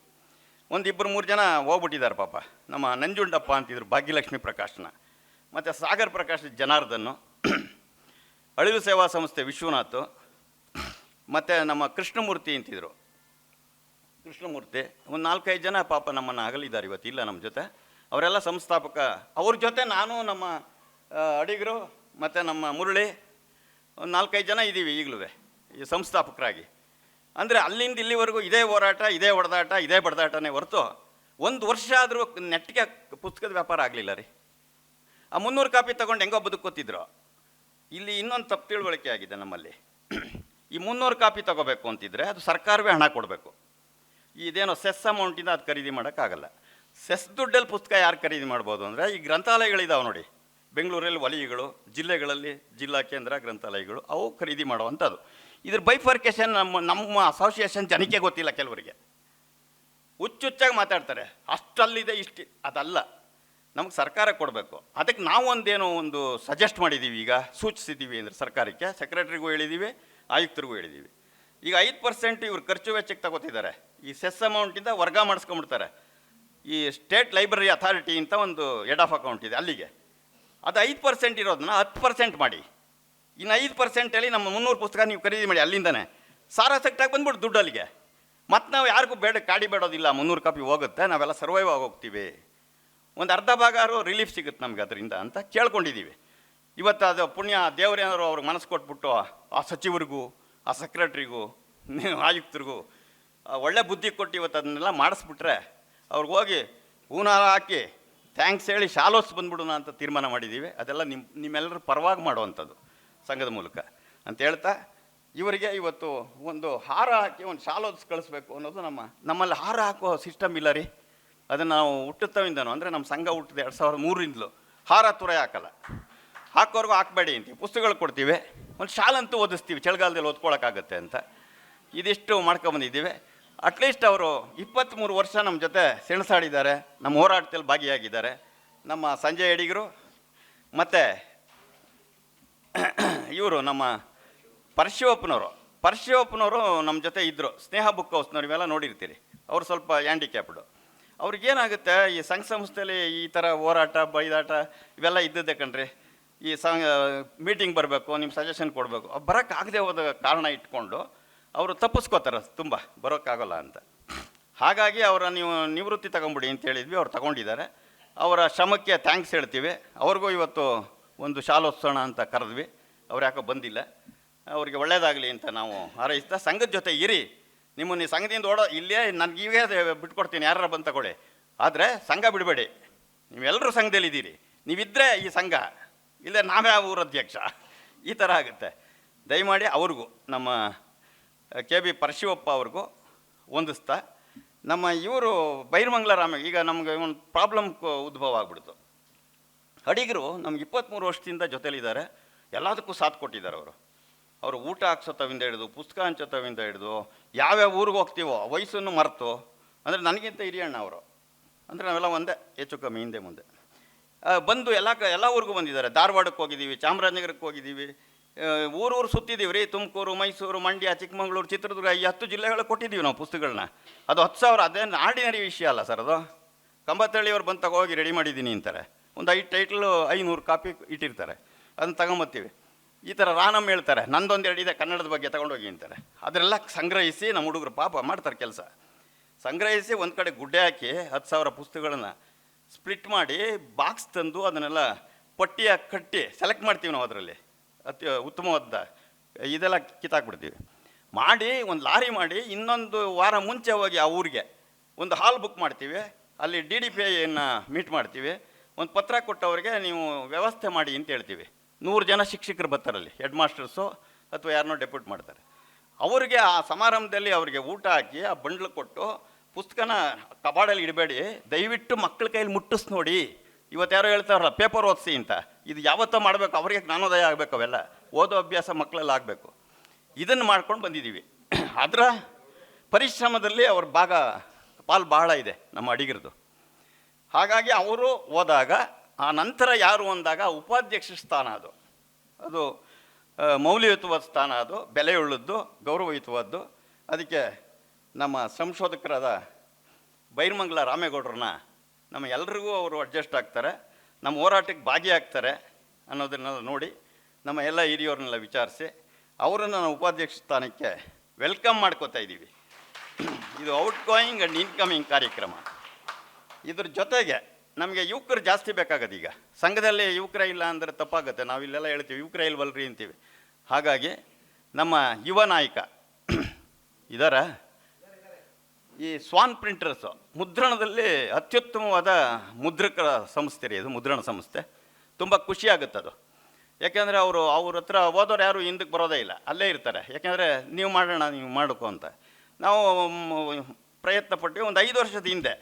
ಒಂದು ಇಬ್ಬರು ಮೂರು ಜನ ಹೋಗ್ಬಿಟ್ಟಿದ್ದಾರೆ ಪಾಪ. ನಮ್ಮ ನಂಜುಂಡಪ್ಪ ಅಂತಿದ್ರು, ಭಾಗ್ಯಲಕ್ಷ್ಮಿ ಪ್ರಕಾಶ್ನ. ಮತ್ತು ಸಾಗರ್ ಪ್ರಕಾಶ್ ಜನಾರ್ದನ್ನು. ಅಳಿಲು ಸೇವಾ ಸಂಸ್ಥೆ ವಿಶ್ವನಾಥ್. ಮತ್ತು ನಮ್ಮ ಕೃಷ್ಣಮೂರ್ತಿ ಅಂತಿದ್ರು. ಕೃಷ್ಣಮೂರ್ತಿ, ಒಂದು ನಾಲ್ಕೈದು ಜನ ಪಾಪ ನಮ್ಮನ್ನು ಅಗಲಿದ್ದಾರೆ ಇವತ್ತು, ಇಲ್ಲ ನಮ್ಮ ಜೊತೆ. ಅವರೆಲ್ಲ ಸಂಸ್ಥಾಪಕ. ಅವ್ರ ಜೊತೆ ನಾನು, ನಮ್ಮ ಅಡಿಗರು, ಮತ್ತು ನಮ್ಮ ಮುರಳಿ, ಒಂದು ನಾಲ್ಕೈದು ಜನ ಇದ್ದೀವಿ ಈಗಲೂ ಈ ಸಂಸ್ಥಾಪಕರಾಗಿ. ಅಂದರೆ ಅಲ್ಲಿಂದ ಇಲ್ಲಿವರೆಗೂ ಇದೇ ಹೋರಾಟ, ಇದೇ ಹೊಡೆದಾಟ, ಇದೇ ಬಡದಾಟನೇ ಹೊರತು ಒಂದು ವರ್ಷ ಆದರೂ ನೆಟ್ಟಿಗೆ ಪುಸ್ತಕದ ವ್ಯಾಪಾರ ಆಗಲಿಲ್ಲ ರೀ. ಆ ಮುನ್ನೂರು ಕಾಪಿ ತೊಗೊಂಡು ಹೆಂಗೋ ಬದುಕೋತಿದ್ರು ಇಲ್ಲಿ ಇನ್ನೊಂದು ತಪ್ಪು ತಿಳುವಳಿಕೆ ಆಗಿದೆ ನಮ್ಮಲ್ಲಿ. ಈ ಮುನ್ನೂರು ಕಾಪಿ ತಗೋಬೇಕು ಅಂತಿದ್ರೆ ಅದು ಸರ್ಕಾರವೇ ಹಣ ಕೊಡಬೇಕು. ಇದೇನೋ ಸೆಸ್ ಅಮೌಂಟಿಂದ ಅದು ಖರೀದಿ ಮಾಡೋಕ್ಕಾಗಲ್ಲ. ಸೆಸ್ ದುಡ್ಡಲ್ಲಿ ಪುಸ್ತಕ ಯಾರು ಖರೀದಿ ಮಾಡ್ಬೋದು ಅಂದರೆ ಈ ಗ್ರಂಥಾಲಯಗಳಿದಾವೆ ನೋಡಿ. ಬೆಂಗಳೂರಲ್ಲಿ ವಲಯಗಳು, ಜಿಲ್ಲೆಗಳಲ್ಲಿ ಜಿಲ್ಲಾ ಕೇಂದ್ರ ಗ್ರಂಥಾಲಯಗಳು, ಅವು ಖರೀದಿ ಮಾಡುವಂಥದ್ದು. ಇದ್ರ ಬೈಫರ್ಕೇಶನ್ ನಮ್ಮ ನಮ್ಮ ಅಸೋಸಿಯೇಷನ್ ಜನಕ್ಕೆ ಗೊತ್ತಿಲ್ಲ ಕೆಲವರಿಗೆ. ಹುಚ್ಚುಚ್ಚಾಗಿ ಮಾತಾಡ್ತಾರೆ. ಅಷ್ಟಲ್ಲಿದೆ ಇಷ್ಟು, ಅದಲ್ಲ. ನಮಗೆ ಸರ್ಕಾರ ಕೊಡಬೇಕು. ಅದಕ್ಕೆ ನಾವು ಒಂದೇನೋ ಒಂದು ಸಜೆಸ್ಟ್ ಮಾಡಿದ್ದೀವಿ ಈಗ ಸೂಚಿಸಿದ್ದೀವಿ ಅಂದರೆ ಸರ್ಕಾರಕ್ಕೆ ಸೆಕ್ರೆಟ್ರಿಗೂ ಹೇಳಿದ್ದೀವಿ ಆಯುಕ್ತರಿಗೂ ಹೇಳಿದ್ದೀವಿ ಈಗ ಐದು ಪರ್ಸೆಂಟ್ ಇವ್ರು ಖರ್ಚು ವೆಚ್ಚಕ್ಕೆ ತಗೋತಿದ್ದಾರೆ. ಈ ಸೆಸ್ ಅಮೌಂಟಿಂದ ವರ್ಗ ಮಾಡಿಸ್ಕೊಂಬಿಡ್ತಾರೆ ಈ ಸ್ಟೇಟ್ ಲೈಬ್ರರಿ ಅಥಾರಿಟಿ ಅಂತ ಒಂದು ಹೆಡ್ ಆಫ್ ಅಕೌಂಟ್ ಇದೆ, ಅಲ್ಲಿಗೆ. ಅದು ಐದು ಪರ್ಸೆಂಟ್ ಇರೋದನ್ನ ಹತ್ತು ಪರ್ಸೆಂಟ್ ಮಾಡಿ. ಇನ್ನು ಐದು ಪರ್ಸೆಂಟಲ್ಲಿ ನಮ್ಮ ಮುನ್ನೂರು ಪುಸ್ತಕ ನೀವು ಖರೀದಿ ಮಾಡಿ ಅಲ್ಲಿಂದನೇ. ಸಾರಾಸಕ್ಟಾಗಿ ಬಂದ್ಬಿಟ್ಟು ದುಡ್ಡು ಅಲ್ಲಿಗೆ. ಮತ್ತು ನಾವು ಯಾರಿಗೂ ಬೇಡ, ಕಾಡಿ ಬೇಡೋದಿಲ್ಲ, ಮುನ್ನೂರು ಕಾಪಿ ಹೋಗುತ್ತೆ, ನಾವೆಲ್ಲ ಸರ್ವೈವ್ ಆಗೋಗ್ತೀವಿ. ಒಂದು ಅರ್ಧ ಭಾಗಾರು ರಿಲೀಫ್ ಸಿಗುತ್ತೆ ನಮಗೆ ಅದರಿಂದ ಅಂತ ಕೇಳ್ಕೊಂಡಿದ್ದೀವಿ ಇವತ್ತು ಅದು ಪುಣ್ಯ ದೇವರೇನಾದ್ರು ಅವ್ರಿಗೆ ಮನಸ್ಸು ಕೊಟ್ಬಿಟ್ಟು, ಆ ಸಚಿವರಿಗೂ, ಆ ಸೆಕ್ರೆಟ್ರಿಗೂ *laughs* ಆಯುಕ್ತರಿಗೂ ಒಳ್ಳೆ ಬುದ್ಧಿ ಕೊಟ್ಟು ಇವತ್ತು ಅದನ್ನೆಲ್ಲ ಮಾಡಿಸ್ಬಿಟ್ರೆ ಅವ್ರಿಗೆ ಹೋಗಿ ಹೂನಾರ ಹಾಕಿ ಥ್ಯಾಂಕ್ಸ್ ಹೇಳಿ ಶಾಲೋಸ್ ಬಂದ್ಬಿಡೋಣ ಅಂತ ತೀರ್ಮಾನ ಮಾಡಿದ್ದೀವಿ ಅದೆಲ್ಲ ನಿಮ್ಮ ನಿಮ್ಮೆಲ್ಲರೂ ಪರವಾಗಿ ಮಾಡುವಂಥದ್ದು. ಸಂಘದ ಮೂಲಕ. ಅಂತ ಹೇಳ್ತಾ, ಇವರಿಗೆ ಇವತ್ತು ಒಂದು ಹಾರ ಹಾಕಿ ಒಂದು ಶಾಲೋದ್ಸ್ ಕಳಿಸ್ಬೇಕು ಅನ್ನೋದು ನಮ್ಮ, ನಮ್ಮಲ್ಲಿ ಹಾರ ಹಾಕೋ ಸಿಸ್ಟಮ್ ಇಲ್ಲ ರೀ. ಅದನ್ನು ನಾವು ಹುಟ್ಟುತ್ತವಿಂದನು ಅಂದರೆ ನಮ್ಮ ಸಂಘ ಹುಟ್ಟಿದ ಎರಡು ಸಾವಿರದ ಮೂರರಿಂದಲೂ. ಹಾರ ತುರೆ ಹಾಕಲ್ಲ. ಹಾಕೋರ್ಗೂ ಹಾಕಬೇಡಿ ಅಂತೀವಿ. ಪುಸ್ತಕಗಳು ಕೊಡ್ತೀವಿ. ಒಂದು ಶಾಲಂತೂ ಓದಿಸ್ತೀವಿ. ಚಳಿಗಾಲದಲ್ಲಿ ಓದ್ಕೊಳಕ್ಕಾಗತ್ತೆ ಅಂತ. ಇದಿಷ್ಟು ಮಾಡ್ಕೊಂಬಂದಿದ್ದೀವಿ ಅಟ್ಲೀಸ್ಟ್ ಅವರು ಇಪ್ಪತ್ತ್ಮೂರು ವರ್ಷ ನಮ್ಮ ಜೊತೆ ಸೆಣಸಾಡಿದ್ದಾರೆ. ನಮ್ಮ ಹೋರಾಟದಲ್ಲಿ ಭಾಗಿಯಾಗಿದ್ದಾರೆ. ನಮ್ಮ ಸಂಜಯ್ ಅಡಿಗರು, ಮತ್ತು *coughs* ಇವರು ನಮ್ಮ ಪರಶಿವಪ್ಪನವರು. ಪರಶಿವಪ್ಪನವರು ನಮ್ಮ ಜೊತೆ ಇದ್ದರು ಸ್ನೇಹ ಬುಕ್ ಹೌಸ್ನವ್ರು ಇವೆಲ್ಲ ನೋಡಿರ್ತೀರಿ. ಅವರು ಸ್ವಲ್ಪ ಹ್ಯಾಂಡಿಕ್ಯಾಪ್ಡು ಅವ್ರಿಗೇನಾಗುತ್ತೆ, ಈ ಸಂಘ ಸಂಸ್ಥೆಯಲ್ಲಿ ಈ ಥರ ಹೋರಾಟ, ಬೈದಾಟ ಇವೆಲ್ಲ ಇದ್ದದ್ದೇ ಕಣ್ರಿ. ಈ ಸಂಘ ಮೀಟಿಂಗ್ ಬರಬೇಕು ನಿಮ್ಮ ಸಜೆಷನ್ ಕೊಡಬೇಕು. ಬರೋಕ್ಕಾಗದೆ ಹೋದ ಕಾರಣ ಇಟ್ಕೊಂಡು ಅವರು ತಪ್ಪಿಸ್ಕೋತಾರೆ ತುಂಬ. ಬರೋಕ್ಕಾಗಲ್ಲ ಅಂತ. ಹಾಗಾಗಿ ಅವರ ನೀವು ನಿವೃತ್ತಿ ತಗೊಂಬಿಡಿ ಅಂತ ಹೇಳಿದ್ವಿ. ಅವ್ರು ತಗೊಂಡಿದ್ದಾರೆ. ಅವರ ಶ್ರಮಕ್ಕೆ ಥ್ಯಾಂಕ್ಸ್ ಹೇಳ್ತೀವಿ. ಅವ್ರಿಗೂ ಇವತ್ತು ಒಂದು ಶಾಲೋತ್ಸವ ಅಂತ ಕರೆದ್ವಿ. ಅವ್ರು ಯಾಕೋ ಬಂದಿಲ್ಲ. ಅವರಿಗೆ ಒಳ್ಳೇದಾಗಲಿ ಅಂತ ನಾವು ಹಾರೈಸ್ತಾ ಸಂಘದ ಜೊತೆ ಇರಿ. ನಿಮ್ಮನ್ನು ಸಂಘದಿಂದ ಓಡೋ, ಇಲ್ಲೇ ನನಗೆ ಇವೇ ಬಿಟ್ಕೊಡ್ತೀನಿ ಯಾರು ಬಂದು ತಗೊಳ್ಳಿ. ಆದರೆ ಸಂಘ ಬಿಡಬೇಡಿ. ನೀವೆಲ್ಲರೂ ಸಂಘದಲ್ಲಿದ್ದೀರಿ. ನೀವಿದ್ದರೆ ಈ ಸಂಘ. ಇಲ್ಲೇ ನಾವೇ ಊರ ಅಧ್ಯಕ್ಷ. ಈ ಥರ ಆಗುತ್ತೆ. ದಯಮಾಡಿ ಅವ್ರಿಗೂ, ನಮ್ಮ ಕೆ ಬಿ ಪರಶಿವಪ್ಪ ಅವ್ರಿಗೂ ಹೊಂದಿಸ್ತಾ ನಮ್ಮ ಇವರು ಬೈರ್ಮಂಗ್ಲ ರಾಮ, ಈಗ ನಮಗೆ ಒಂದು ಪ್ರಾಬ್ಲಮ್ ಉದ್ಭವ ಆಗ್ಬಿಡ್ತು. ಅಡಿಗರು ನಮ್ಗೆ ಇಪ್ಪತ್ತ್ಮೂರು ವರ್ಷದಿಂದ ಜೊತೆಲಿದ್ದಾರೆ. ಎಲ್ಲದಕ್ಕೂ ಸಾಥ್ ಕೊಟ್ಟಿದ್ದಾರೆ ಅವರು. ಅವರು ಊಟ ಹಾಕ್ಸೋತವಿಂದ ಹಿಡಿದು, ಪುಸ್ತಕ ಹಂಚೋತವಿಂದ ಹಿಡಿದು, ಯಾವ್ಯಾವ ಊರಿಗೆ ಹೋಗ್ತೀವೋ ವಯಸ್ಸನ್ನು ಮರೆತು, ಅಂದರೆ ನನಗಿಂತ ಹಿರಿಯಣ್ಣ ಅವರು. ಅಂದರೆ ನಾವೆಲ್ಲ ಒಂದೇ, ಹೆಚ್ಚು ಕಮ್ಮಿ, ಹಿಂದೆ ಮುಂದೆ. ಬಂದು ಎಲ್ಲ ಕ, ಎಲ್ಲ ಊರಿಗೂ ಬಂದಿದ್ದಾರೆ. ಧಾರವಾಡಕ್ಕೆ ಹೋಗಿದ್ದೀವಿ, ಚಾಮರಾಜನಗರಕ್ಕೆ ಹೋಗಿದ್ದೀವಿ. ಊರೂರು ಸುತ್ತಿದ್ದೀವಿ ರೀ, ತುಮಕೂರು, ಮೈಸೂರು, ಮಂಡ್ಯ, ಚಿಕ್ಕಮಗಳೂರು, ಚಿತ್ರದುರ್ಗ, ಈ ಹತ್ತು ಜಿಲ್ಲೆಗಳಿಗೆ ಕೊಟ್ಟಿದ್ದೀವಿ ನಾವು ಪುಸ್ತಕಗಳನ್ನ ಅದು ಹತ್ತು ಸಾವಿರ ಅದೇನು ಆರ್ಡಿನರಿ ವಿಷಯ ಅಲ್ಲ ಸರ್ ಅದು. ಕಂಬತ್ತಳ್ಳಿಯವ್ರು ಬಂದು ತಗೋಗಿ ರೆಡಿ ಮಾಡಿದ್ದೀನಿ ಅಂತಾರೆ. ಒಂದು ಐದು ಟೈಟ್ಲು ಐನೂರು ಕಾಪಿ ಇಟ್ಟಿರ್ತಾರೆ. ಅದನ್ನ ತಗೊಂಬತ್ತೀವಿ. ಈ ಥರ ರಾನಮ್ ಹೇಳ್ತಾರೆ, ನಂದೊಂದು ಎರಡು ಇದೆ, ಕನ್ನಡದ ಬಗ್ಗೆ ತಗೊಂಡೋಗಿ ಅಂತಾರೆ. ಅದರೆಲ್ಲ ಸಂಗ್ರಹಿಸಿ ನಮ್ಮ ಹುಡುಗರು ಪಾಪ ಮಾಡ್ತಾರೆ ಕೆಲಸ. ಸಂಗ್ರಹಿಸಿ ಒಂದು ಕಡೆ ಗುಡ್ಡೆ ಹಾಕಿ ಹತ್ತು ಸಾವಿರ ಪುಸ್ತಕಗಳನ್ನು ಸ್ಪ್ಲಿಟ್ ಮಾಡಿ ಬಾಕ್ಸ್ ತಂದು ಅದನ್ನೆಲ್ಲ ಪಟ್ಟಿಯ ಕಟ್ಟಿ ಸೆಲೆಕ್ಟ್ ಮಾಡ್ತೀವಿ ನಾವು ಅದರಲ್ಲಿ. ಅತಿ ಉತ್ತಮವಾದ, ಇದೆಲ್ಲ ಕಿತ್ತಾಕ್ಬಿಡ್ತೀವಿ. ಮಾಡಿ ಒಂದು ಲಾರಿ ಮಾಡಿ ಇನ್ನೊಂದು ವಾರ ಮುಂಚೆ ಹೋಗಿ ಆ ಊರಿಗೆ ಒಂದು ಹಾಲ್ ಬುಕ್ ಮಾಡ್ತೀವಿ. ಅಲ್ಲಿ ಡಿ ಡಿ ಪಿ ಐನ ಮೀಟ್ ಮಾಡ್ತೀವಿ. ಒಂದು ಪತ್ರ ಕೊಟ್ಟವರಿಗೆ ನೀವು ವ್ಯವಸ್ಥೆ ಮಾಡಿ ಅಂತ ಹೇಳ್ತೀವಿ. ನೂರು ಜನ ಶಿಕ್ಷಕರು ಬರ್ತಾರಲ್ಲಿ ಹೆಡ್ ಮಾಸ್ಟರ್ಸು ಅಥವಾ ಯಾರನ್ನೋ ಡೆಪ್ಯೂಟ್ ಮಾಡ್ತಾರೆ. ಅವರಿಗೆ ಆ ಸಮಾರಂಭದಲ್ಲಿ ಅವರಿಗೆ ಊಟ ಹಾಕಿ, ಆ ಬಂಡ್ಲು ಕೊಟ್ಟು ಪುಸ್ತಕನ ಕಬಾಡಲ್ಲಿ ಇಡಬೇಡಿ, ದಯವಿಟ್ಟು ಮಕ್ಕಳ ಕೈಯಲ್ಲಿ ಮುಟ್ಟಿಸ್ ನೋಡಿ. ಇವತ್ತು ಯಾರೋ ಹೇಳ್ತಾರಲ್ಲ, ಪೇಪರ್ ಓದಿಸಿ ಅಂತ. ಇದು ಯಾವತ್ತೋ ಮಾಡಬೇಕು, ಅವರಿಗೆ ಜ್ಞಾನೋದಯ ಆಗಬೇಕು ಅವೆಲ್ಲ. ಓದೋ ಅಭ್ಯಾಸ ಮಕ್ಕಳೆಲ್ಲ ಆಗಬೇಕು. ಇದನ್ನು ಮಾಡ್ಕೊಂಡು ಬಂದಿದ್ದೀವಿ. *clears throat* ಅದರ ಪರಿಶ್ರಮದಲ್ಲಿ ಅವ್ರ ಭಾಗ, ಪಾಲು ಬಹಳ ಇದೆ ನಮ್ಮ ಅಡಿಗರದು. ಹಾಗಾಗಿ ಅವರು ಹೋದಾಗ, ಆ ನಂತರ ಯಾರು ಅಂದಾಗ ಉಪಾಧ್ಯಕ್ಷ ಸ್ಥಾನ ಅದು. ಅದು ಮೌಲ್ಯಯುತವಾದ ಸ್ಥಾನ ಅದು, ಬೆಲೆಯುಳ್ಳದ್ದು, ಗೌರವಯುತವಾದ್ದು. ಅದಕ್ಕೆ ನಮ್ಮ ಸಂಶೋಧಕರಾದ ಬೈರ್ಮಂಗಲ ರಾಮೇಗೌಡ್ರನ್ನ ನಮ್ಮ ಎಲ್ರಿಗೂ ಅವರು ಅಡ್ಜಸ್ಟ್ ಆಗ್ತಾರೆ. ನಮ್ಮ ಹೋರಾಟಕ್ಕೆ ಭಾಗಿಯಾಗ್ತಾರೆ ಅನ್ನೋದನ್ನೆಲ್ಲ ನೋಡಿ ನಮ್ಮ ಎಲ್ಲ ಹಿರಿಯವ್ರನ್ನೆಲ್ಲ ವಿಚಾರಿಸಿ, ಅವರನ್ನು ನಾವು ಉಪಾಧ್ಯಕ್ಷ ಸ್ಥಾನಕ್ಕೆ ವೆಲ್ಕಮ್ ಮಾಡ್ಕೋತಾ ಇದ್ದೀವಿ ಇದು ಔಟ್ ಗೋಯಿಂಗ್ ಆ್ಯಂಡ್ ಇನ್ಕಮಿಂಗ್ ಕಾರ್ಯಕ್ರಮ. ಇದ್ರ ಜೊತೆಗೆ ನಮಗೆ ಯುವಕರು ಜಾಸ್ತಿ ಬೇಕಾಗದು ಈಗ. ಸಂಘದಲ್ಲಿ ಯುವಕರ ಇಲ್ಲ ಅಂದರೆ ತಪ್ಪಾಗುತ್ತೆ. ನಾವು ಇಲ್ಲೆಲ್ಲ ಹೇಳ್ತೀವಿ, ಯುವಕರ ಇಲ್ವಲ್ರಿ ಅಂತೀವಿ. ಹಾಗಾಗಿ ನಮ್ಮ ಯುವ ನಾಯಕ *clears throat* ಇದರ ಈ ಸ್ವಾನ್ ಪ್ರಿಂಟರ್ಸು ಮುದ್ರಣದಲ್ಲಿ ಅತ್ಯುತ್ತಮವಾದ ಮುದ್ರಕರ ಸಂಸ್ಥೆ ರೀ ಇದು, ಮುದ್ರಣ ಸಂಸ್ಥೆ. ತುಂಬ ಅದು. ಯಾಕೆಂದರೆ ಅವರು, ಅವ್ರ ಹತ್ರ ಓದೋರು ಯಾರು ಹಿಂದಕ್ಕೆ ಬರೋದೇ ಇಲ್ಲ. ಅಲ್ಲೇ ಇರ್ತಾರೆ. ಯಾಕೆಂದರೆ ನೀವು ಮಾಡೋಣ, ನೀವು ಮಾಡಬೇಕು ಅಂತ. ನಾವು ಪ್ರಯತ್ನ ಪಟ್ಟು ಒಂದು ಐದು ವರ್ಷದ ಹಿಂದೆ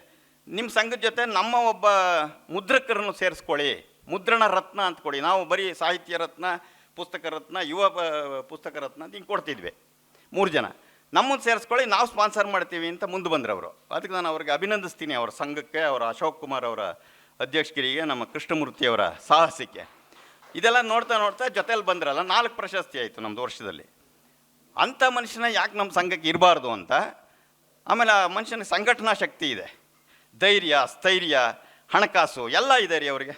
ನಿಮ್ಮ ಸಂಘದ ಜೊತೆ ನಮ್ಮ ಒಬ್ಬ ಮುದ್ರಕರನ್ನು ಸೇರಿಸ್ಕೊಳ್ಳಿ. ಮುದ್ರಣ ರತ್ನ ಅಂತ ಕೊಡಿ. ನಾವು ಬರೀ ಸಾಹಿತ್ಯ ರತ್ನ, ಪುಸ್ತಕ ರತ್ನ, ಯುವ ಪುಸ್ತಕ ರತ್ನ ಅಂತ ಹಿಂಗೆ ಕೊಡ್ತಿದ್ವಿ. ಮೂರು ಜನ. ನಮ್ಮನ್ನು ಸೇರಿಸ್ಕೊಳ್ಳಿ, ನಾವು ಸ್ಪಾನ್ಸರ್ ಮಾಡ್ತೀವಿ ಅಂತ ಮುಂದೆ ಬಂದ್ರು ಅವರು ಅದಕ್ಕೆ ನಾನು ಅವ್ರಿಗೆ ಅಭಿನಂದಿಸ್ತೀನಿ ಅವರ ಸಂಘಕ್ಕೆ, ಅವರ ಅಶೋಕ್ ಕುಮಾರ್ ಅವರ ಅಧ್ಯಕ್ಷಗಿರಿಗೆ ನಮ್ಮ ಕೃಷ್ಣಮೂರ್ತಿ ಅವರ ಸಾಹಸಕ್ಕೆ. ಇದೆಲ್ಲ ನೋಡ್ತಾ ನೋಡ್ತಾ ಜೊತೆಯಲ್ಲಿ ಬಂದ್ರಲ್ಲ, ನಾಲ್ಕು ಪ್ರಶಸ್ತಿ ಆಯಿತು ನಮ್ಮದು ವರ್ಷದಲ್ಲಿ. ಅಂಥ ಮನುಷ್ಯನ ಯಾಕೆ ನಮ್ಮ ಸಂಘಕ್ಕೆ ಇರಬಾರ್ದು ಅಂತ? ಆಮೇಲೆ ಆ ಮನುಷ್ಯನ ಸಂಘಟನಾ ಶಕ್ತಿ ಇದೆ. ಧೈರ್ಯ, ಸ್ಥೈರ್ಯ, ಹಣಕಾಸು ಎಲ್ಲ ಇದೆ ರೀ ಅವರಿಗೆ.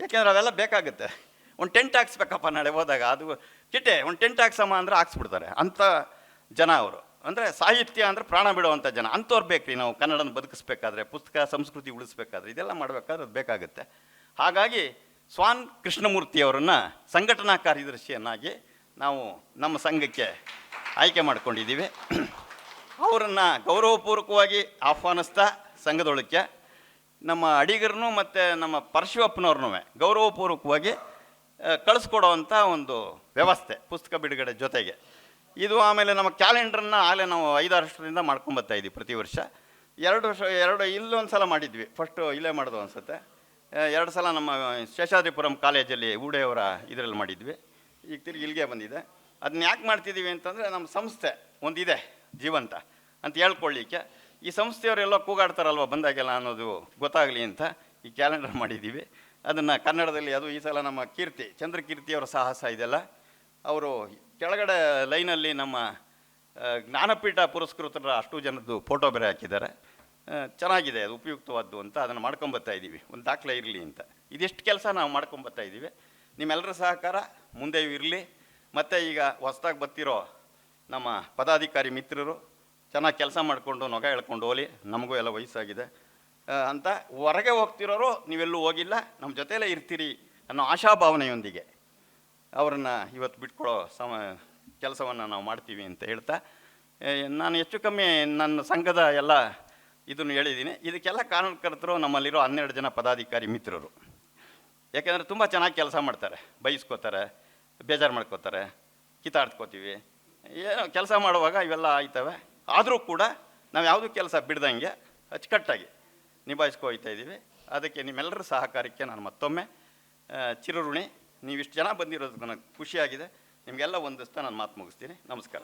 ಯಾಕೆಂದ್ರೆ ಅವೆಲ್ಲ ಬೇಕಾಗುತ್ತೆ. ಒಂದು ಟೆಂಟ್ ಹಾಕ್ಸ್ಬೇಕಪ್ಪ ನಾಳೆ ಹೋದಾಗ, ಅದು ಚಿಟ್ಟೆ, ಒಂದು ಟೆಂಟ್ ಹಾಕ್ಸಮ್ಮ ಅಂದ್ರೆ ಹಾಕ್ಸ್ಬಿಡ್ತಾರೆ. ಅಂಥ ಜನ ಅವರು. ಅಂದರೆ ಸಾಹಿತ್ಯ ಅಂದರೆ ಪ್ರಾಣ ಬಿಡುವಂಥ ಜನ. ಅಂಥವ್ರು ಬೇಕು ರೀ ನಾವು ಕನ್ನಡನ ಬದುಕಿಸ್ಬೇಕಾದ್ರೆ, ಪುಸ್ತಕ ಸಂಸ್ಕೃತಿ ಉಳಿಸ್ಬೇಕಾದ್ರೆ, ಇದೆಲ್ಲ ಮಾಡಬೇಕಾದ್ರೆ ಅದು ಬೇಕಾಗುತ್ತೆ. ಹಾಗಾಗಿ ಸ್ವಾನ್ ಕೃಷ್ಣಮೂರ್ತಿ ಅವರನ್ನು ಸಂಘಟನಾ ಕಾರ್ಯದರ್ಶಿಯನ್ನಾಗಿ ನಾವು ನಮ್ಮ ಸಂಘಕ್ಕೆ ಆಯ್ಕೆ ಮಾಡ್ಕೊಂಡಿದ್ದೀವಿ. ಅವರನ್ನು ಗೌರವಪೂರ್ವಕವಾಗಿ ಆಹ್ವಾನಿಸ್ತಾ ಸಂಘದೊಳಕ್ಕೆ ನಮ್ಮ ಅಡಿಗರನ್ನು ಮತ್ತು ನಮ್ಮ ಪರಶಿವಪ್ಪನವ್ರನ್ನೂ ಗೌರವಪೂರ್ವಕವಾಗಿ ಕಳಿಸ್ಕೊಡೋವಂಥ ಒಂದು ವ್ಯವಸ್ಥೆ ಪುಸ್ತಕ ಬಿಡುಗಡೆ ಜೊತೆಗೆ. ಇದು ಆಮೇಲೆ ನಮ್ಮ ಕ್ಯಾಲೆಂಡ್ರನ್ನ ಆಗಲೇ ನಾವು ಐದಾರು ವರ್ಷದಿಂದ ಮಾಡ್ಕೊಂಬತ್ತಾ ಇದ್ದೀವಿ ಪ್ರತಿ ವರ್ಷ. ಎರಡು ವರ್ಷ, ಎರಡು ಇಲ್ಲೊಂದು ಸಲ ಮಾಡಿದ್ವಿ. ಫಸ್ಟು ಇಲ್ಲೇ ಮಾಡೋದು ಅನ್ಸುತ್ತೆ. ಎರಡು ಸಲ ನಮ್ಮ ಶೇಷಾದ್ರಿಪುರಂ ಕಾಲೇಜಲ್ಲಿ ಊಡೆಯವರ ಇದರಲ್ಲಿ ಮಾಡಿದ್ವಿ. ಈಗ ತಿರುಗಿ ಇಲ್ಲಿಗೆ ಬಂದಿದೆ. ಅದನ್ನ ಯಾಕೆ ಮಾಡ್ತಿದ್ದೀವಿ ಅಂತಂದರೆ ನಮ್ಮ ಸಂಸ್ಥೆ ಒಂದಿದೆ ಜೀವಂತ ಅಂತ ಹೇಳ್ಕೊಳ್ಳಿಕ್ಕೆ ಈ ಸಂಸ್ಥೆಯವರೆಲ್ಲ ಕೂಗಾಡ್ತಾರಲ್ವ ಬಂದಾಗೆಲ್ಲ ಅನ್ನೋದು ಗೊತ್ತಾಗಲಿ ಅಂತ ಈ ಕ್ಯಾಲೆಂಡರ್ ಮಾಡಿದ್ದೀವಿ. ಅದನ್ನು ಕನ್ನಡದಲ್ಲಿ ಅದು ಈ ಸಲ ನಮ್ಮ ಕೀರ್ತಿ ಚಂದ್ರಕೀರ್ತಿಯವರ ಸಾಹಸ ಇದೆಲ್ಲ. ಅವರು ಕೆಳಗಡೆ ಲೈನಲ್ಲಿ ನಮ್ಮ ಜ್ಞಾನಪೀಠ ಪುರಸ್ಕೃತರ ಅಷ್ಟು ಜನದ್ದು ಫೋಟೋ ಬೇರೆ ಹಾಕಿದ್ದಾರೆ. ಚೆನ್ನಾಗಿದೆ, ಅದು ಉಪಯುಕ್ತವಾದ್ದು ಅಂತ ಅದನ್ನು ಮಾಡ್ಕೊಂಬರ್ತಾ ಇದ್ದೀವಿ. ಒಂದು ದಾಖಲೆ ಇರಲಿ ಅಂತ. ಇದೆಷ್ಟು ಕೆಲಸ ನಾವು ಮಾಡ್ಕೊಂಬರ್ತಾ ಇದ್ದೀವಿ. ನಿಮ್ಮೆಲ್ಲರ ಸಹಕಾರ ಮುಂದೆ ಇರಲಿ. ಮತ್ತು ಈಗ ಹೊಸ್ದಾಗಿ ಬರ್ತಿರೋ ನಮ್ಮ ಪದಾಧಿಕಾರಿ ಮಿತ್ರರು ಚೆನ್ನಾಗಿ ಕೆಲಸ ಮಾಡಿಕೊಂಡು ನೊಗ ಹೇಳ್ಕೊಂಡು ಹೋಗಲಿ ನಮಗೂ ಎಲ್ಲ ವಯಸ್ಸಾಗಿದೆ. ಅಂತ ಹೊರಗೆ ಹೋಗ್ತಿರೋರು ನೀವೆಲ್ಲೂ ಹೋಗಿಲ್ಲ ನಮ್ಮ ಜೊತೆಯಲ್ಲೇ ಇರ್ತೀರಿ ಅನ್ನೋ ಆಶಾಭಾವನೆಯೊಂದಿಗೆ ಅವರನ್ನು ಇವತ್ತು ಬಿಟ್ಕೊಡೋ ಸಮ, ಕೆಲಸವನ್ನು ನಾವು ಮಾಡ್ತೀವಿ ಅಂತ ಹೇಳ್ತಾ ನಾನು ಹೆಚ್ಚು ಕಮ್ಮಿ ನನ್ನ ಸಂಘದ ಎಲ್ಲ ಇದನ್ನು ಹೇಳಿದ್ದೀನಿ. ಇದಕ್ಕೆಲ್ಲ ಕಾರಣಕರ್ತರು ನಮ್ಮಲ್ಲಿರೋ ಹನ್ನೆರಡು ಜನ ಪದಾಧಿಕಾರಿ ಮಿತ್ರರು. ಯಾಕೆಂದರೆ ತುಂಬ ಚೆನ್ನಾಗಿ ಕೆಲಸ ಮಾಡ್ತಾರೆ. ಬೈಸ್ಕೋತಾರೆ, ಬೇಜಾರು ಮಾಡ್ಕೋತಾರೆ ಕಿತಾಡ್ಕೋತೀವಿ ಏನೋ ಕೆಲಸ ಮಾಡುವಾಗ ಇವೆಲ್ಲ ಆಯ್ತವೆ. ಆದರೂ ಕೂಡ ನಾವು ಯಾವುದೂ ಕೆಲಸ ಬಿಡ್ದಂಗೆ ಅಚ್ಚುಕಟ್ಟಾಗಿ ನಿಭಾಯಿಸ್ಕೊ ಹೋಗ್ತಾ ಇದ್ದೀವಿ. ಅದಕ್ಕೆ ನಿಮ್ಮೆಲ್ಲರ ಸಹಕಾರಕ್ಕೆ ನಾನು ಮತ್ತೊಮ್ಮೆ ಚಿರಋಣಿ, ನೀವಿಷ್ಟು ಜನ ಬಂದಿರೋದು ನನಗೆ ಖುಷಿಯಾಗಿದೆ. ನಿಮಗೆಲ್ಲ ಒಂದಿಸ್ತಾ ನಾನು ಮಾತು ಮುಗಿಸ್ತೀನಿ. ನಮಸ್ಕಾರ.